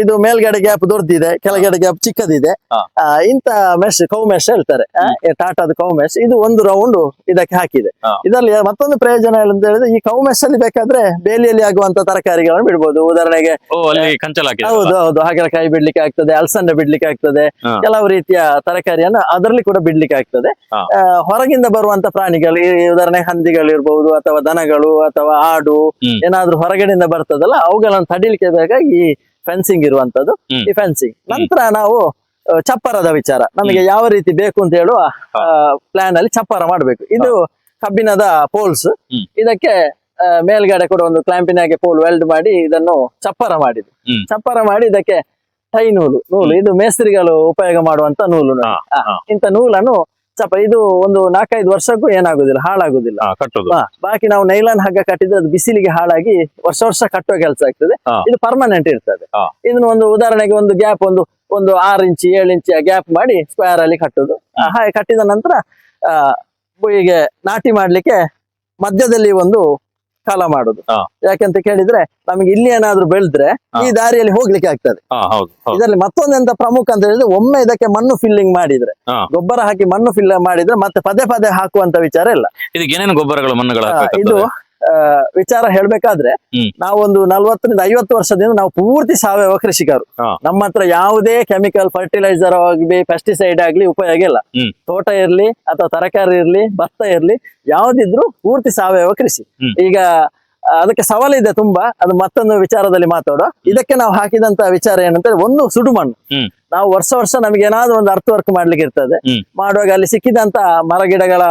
ಇದು ಮೇಲ್ಗಡೆ ಗ್ಯಾಪ್ ದೊಡ್ಡದಿದೆ ಕೆಳಗಡೆ ಗ್ಯಾಪ್ ಚಿಕ್ಕದಿದೆ. ಇಂತ ಮೆಶ್ ಕೌ ಮೆಶ್ ಹೇಳ್ತಾರೆ. ಟಾಟಾದ ಕೌ ಮೆಶ್ ಇದು ಒಂದು ರೌಂಡ್ ಇದಕ್ಕೆ ಹಾಕಿದೆ. ಇದರಲ್ಲಿ ಮತ್ತೊಂದು ಪ್ರಯೋಜನ ಅಂತ ಹೇಳಿದ್ರೆ ಈ ಕೌ ಮೆಶ್ ಅಲ್ಲಿ ಬೇಕಾದ್ರೆ ಬೇಲಿಯಲ್ಲಿ ಆಗುವಂತ ತರಕಾರಿಗಳನ್ನು ಬಿಡ್ಬೋದು. ಉದಾಹರಣೆಗೆ ಹೌದು ಹೌದು. ಹಾಗಲಕಾಯಿ ಬಿಡ್ಲಿಕ್ಕೆ ಆಗ್ತದೆ ಅಲಸಂಡೆ ಬಿಡ್ಲಿಕ್ಕೆ ಆಗ್ತದೆ. ಕೆಲವು ರೀತಿಯ ತರಕಾರಿಯನ್ನು ಅದರಲ್ಲಿ ಕೂಡ ಬಿಡ್ಲಿಕ್ಕೆ ಆಗ್ತದೆ. ಹೊರಗಿಂದ ಬರುವಂತ ಪ್ರಾಣಿಗಳು ಈ ಉದಾಹರಣೆ ಹಂದಿಗಳಿರ್ಬಹುದು ಅಥವಾ ದನಗಳು ಅಥವಾ ಆಡು. ಏನಾದ್ರೂ ಹೊರಗಡೆಯಿಂದ ಬರ್ತದಲ್ಲ ಅವುಗಳನ್ನು ತಡಿಲಿಕ್ಕೆ ಬೇಕಾಗಿ ಈ ಫೆನ್ಸಿಂಗ್ ಇರುವಂತದ್ದು. ಈ ಫೆನ್ಸಿಂಗ್ ನಂತರ ನಾವು ಚಪ್ಪರದ ವಿಚಾರ. ನಮಗೆ ಯಾವ ರೀತಿ ಬೇಕು ಅಂತ ಹೇಳುವ ಪ್ಲಾನ್ ಅಲ್ಲಿ ಚಪ್ಪರ ಮಾಡಬೇಕು. ಇದು ಕಬ್ಬಿಣದ ಪೋಲ್ಸ್ ಇದಕ್ಕೆ ಮೇಲ್ಗಡೆ ಕೂಡ ಒಂದು ಕ್ಲಾಂಪಿನಾಗೆ ಪೋಲ್ ವೆಲ್ಡ್ ಮಾಡಿ ಇದನ್ನು ಚಪ್ಪರ ಮಾಡಿದ್ವಿ ಚಪ್ಪರ ಮಾಡಿ ಇದಕ್ಕೆ ಟೈ ನೂಲು ನೂಲು. ಇದು ಮೇಸ್ತ್ರಿಗಳು ಉಪಯೋಗ ಮಾಡುವಂತ ನೂಲು. ಇಂಥ ನೂಲನ್ನು ಚಪ್ಪ ಇದು ಒಂದು ನಾಲ್ಕೈದು ವರ್ಷಕ್ಕೂ ಏನಾಗುದಿಲ್ಲ ಹಾಳಾಗುದಿಲ್ಲ. ಹಾ, ಕಟ್ಟುದು. ಹಾ, ಬಾಕಿ ನಾವು ನೈಲಾನ್ ಹಗ್ಗ ಕಟ್ಟಿದ್ರೆ ಅದು ಬಿಸಿಲಿಗೆ ಹಾಳಾಗಿ ವರ್ಷ ವರ್ಷ ಕಟ್ಟುವ ಕೆಲಸ ಆಗ್ತದೆ. ಹಾ. ಇದು ಪರ್ಮನೆಂಟ್ ಇರ್ತದೆ. ಹಾ. ಇದನ್ನ ಒಂದು ಉದಾಹರಣೆಗೆ ಒಂದು ಗ್ಯಾಪ್ ಒಂದು ಒಂದು ಆರು ಇಂಚ್ ಏಳು ಇಂಚ್ ಗ್ಯಾಪ್ ಮಾಡಿ ಸ್ಕ್ವೇರ್ ಅಲ್ಲಿ ಕಟ್ಟುದು. ಆ, ಹಾಗೆ ಕಟ್ಟಿದ ನಂತರ ಆ ಹೀಗೆ ನಾಟಿ ಮಾಡ್ಲಿಕ್ಕೆ ಮಧ್ಯದಲ್ಲಿ ಒಂದು ಕಾಲ ಮಾಡುದು. ಯಾಕೆ ಯಾಕಂತ ಕೇಳಿದ್ರೆ ನಮಗೆ ಇಲ್ಲಿ ಏನಾದ್ರೂ ಬೆಳೆದ್ರೆ ಈ ದಾರಿಯಲ್ಲಿ ಹೋಗ್ಲಿಕ್ಕೆ ಆಗ್ತದೆ. ಇದರಲ್ಲಿ ಮತ್ತೊಂದೆಂತ ಪ್ರಮುಖ ಅಂತ ಹೇಳಿದ್ರೆ ಒಮ್ಮೆ ಇದಕ್ಕೆ ಮಣ್ಣು ಫಿಲ್ಲಿಂಗ್ ಮಾಡಿದ್ರೆ ಗೊಬ್ಬರ ಹಾಕಿ ಮಣ್ಣು ಫಿಲ್ ಮಾಡಿದ್ರೆ ಮತ್ತೆ ಪದೇ ಪದೇ ಹಾಕುವಂತ ವಿಚಾರ ಇಲ್ಲ. ಇದಕ್ಕೆ ಏನೇನು ಗೊಬ್ಬರಗಳು ಮಣ್ಣುಗಳು ಇದು ವಿಚಾರ ಹೇಳ್ಬೇಕಾದ್ರೆ. ನಾವೊಂದು ನಲ್ವತ್ತರಿಂದ ಐವತ್ತು ವರ್ಷದಿಂದ ನಾವು ಪೂರ್ತಿ ಸಾವಯವ ಕೃಷಿಕರು. ನಮ್ಮ ಹತ್ರ ಯಾವುದೇ ಕೆಮಿಕಲ್ ಫರ್ಟಿಲೈಸರ್ ಆಗಲಿ ಪೆಸ್ಟಿಸೈಡ್ ಆಗ್ಲಿ ಉಪಯೋಗ ಇಲ್ಲ ತೋಟ ಇರ್ಲಿ ಅಥವಾ ತರಕಾರಿ ಇರ್ಲಿ ಭತ್ತ ಇರ್ಲಿ ಯಾವ್ದಿದ್ರು ಪೂರ್ತಿ ಸಾವಯವ ಕೃಷಿ. ಈಗ ಅದಕ್ಕೆ ಸವಾಲಿದೆ ತುಂಬಾ. ಅದು ಮತ್ತೊಂದು ವಿಚಾರದಲ್ಲಿ ಮಾತಾಡುವ ಇದಕ್ಕೆ ನಾವು ಹಾಕಿದಂತ ವಿಚಾರ ಏನಂತ ಒಂದು ಸುಡು ಮಣ್ಣು. ನಾವು ವರ್ಷ ವರ್ಷ ನಮ್ಗೆ ಏನಾದ್ರು ಒಂದು ಅರ್ಥ ವರ್ಕ್ ಮಾಡ್ಲಿಕ್ಕೆ ಇರ್ತದೆ. ಮಾಡುವಾಗ ಅಲ್ಲಿ ಸಿಕ್ಕಿದಂತ ಮರ ಗಿಡಗಳ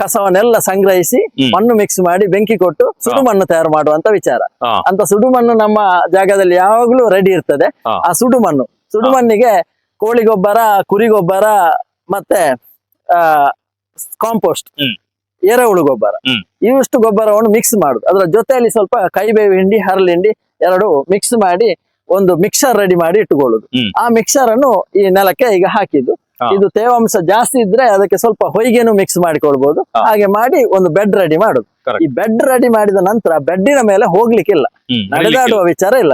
ಕಸವನ್ನೆಲ್ಲ ಸಂಗ್ರಹಿಸಿ ಮಣ್ಣು ಮಿಕ್ಸ್ ಮಾಡಿ ಬೆಂಕಿ ಕೊಟ್ಟು ಸುಡು ಮಣ್ಣು ತಯಾರು ಮಾಡುವಂತ ವಿಚಾರ. ಅಂತ ಸುಡು ಮಣ್ಣು ನಮ್ಮ ಜಾಗದಲ್ಲಿ ಯಾವಾಗ್ಲೂ ರೆಡಿ ಇರ್ತದೆ. ಆ ಸುಡು ಮಣ್ಣು ಸುಡು ಮಣ್ಣಿಗೆ ಕೋಳಿ ಗೊಬ್ಬರ ಕುರಿ ಗೊಬ್ಬರ ಮತ್ತೆ ಆ ಕಾಂಪೋಸ್ಟ್. ಎರೆಹುಳು ಗೊಬ್ಬರ. ಇವಿಷ್ಟು ಗೊಬ್ಬರವನ್ನು ಮಿಕ್ಸ್ ಮಾಡುದು. ಅದರ ಜೊತೆಯಲ್ಲಿ ಸ್ವಲ್ಪ ಕೈಬೇವು ಹಿಂಡಿ ಹರಳು ಹಿಂಡಿ ಎರಡು ಮಿಕ್ಸ್ ಮಾಡಿ ಒಂದು ಮಿಕ್ಸರ್ ರೆಡಿ ಮಾಡಿ ಇಟ್ಟುಕೊಳ್ಳುದು. ಆ ಮಿಕ್ಸರ್ ಅನ್ನು ಈ ನೆಲಕ್ಕೆ ಈಗ ಹಾಕಿದ್ದು. ಇದು ತೇವಾಂಶ ಜಾಸ್ತಿ ಇದ್ರೆ ಅದಕ್ಕೆ ಸ್ವಲ್ಪ ಹೊಯ್ಗೆನು ಮಿಕ್ಸ್ ಮಾಡಿಕೊಳ್ಬಹುದು ಹಾಗೆ ಮಾಡಿ ಒಂದು ಬೆಡ್ ರೆಡಿ ಮಾಡುದು. ಈ ಬೆಡ್ ರೆಡಿ ಮಾಡಿದ ನಂತರ ಬೆಡ್ಡಿನ ಮೇಲೆ ಹೋಗ್ಲಿಕ್ಕಿಲ್ಲ. ನಡೆದಾಡುವ ವಿಚಾರ ಇಲ್ಲ.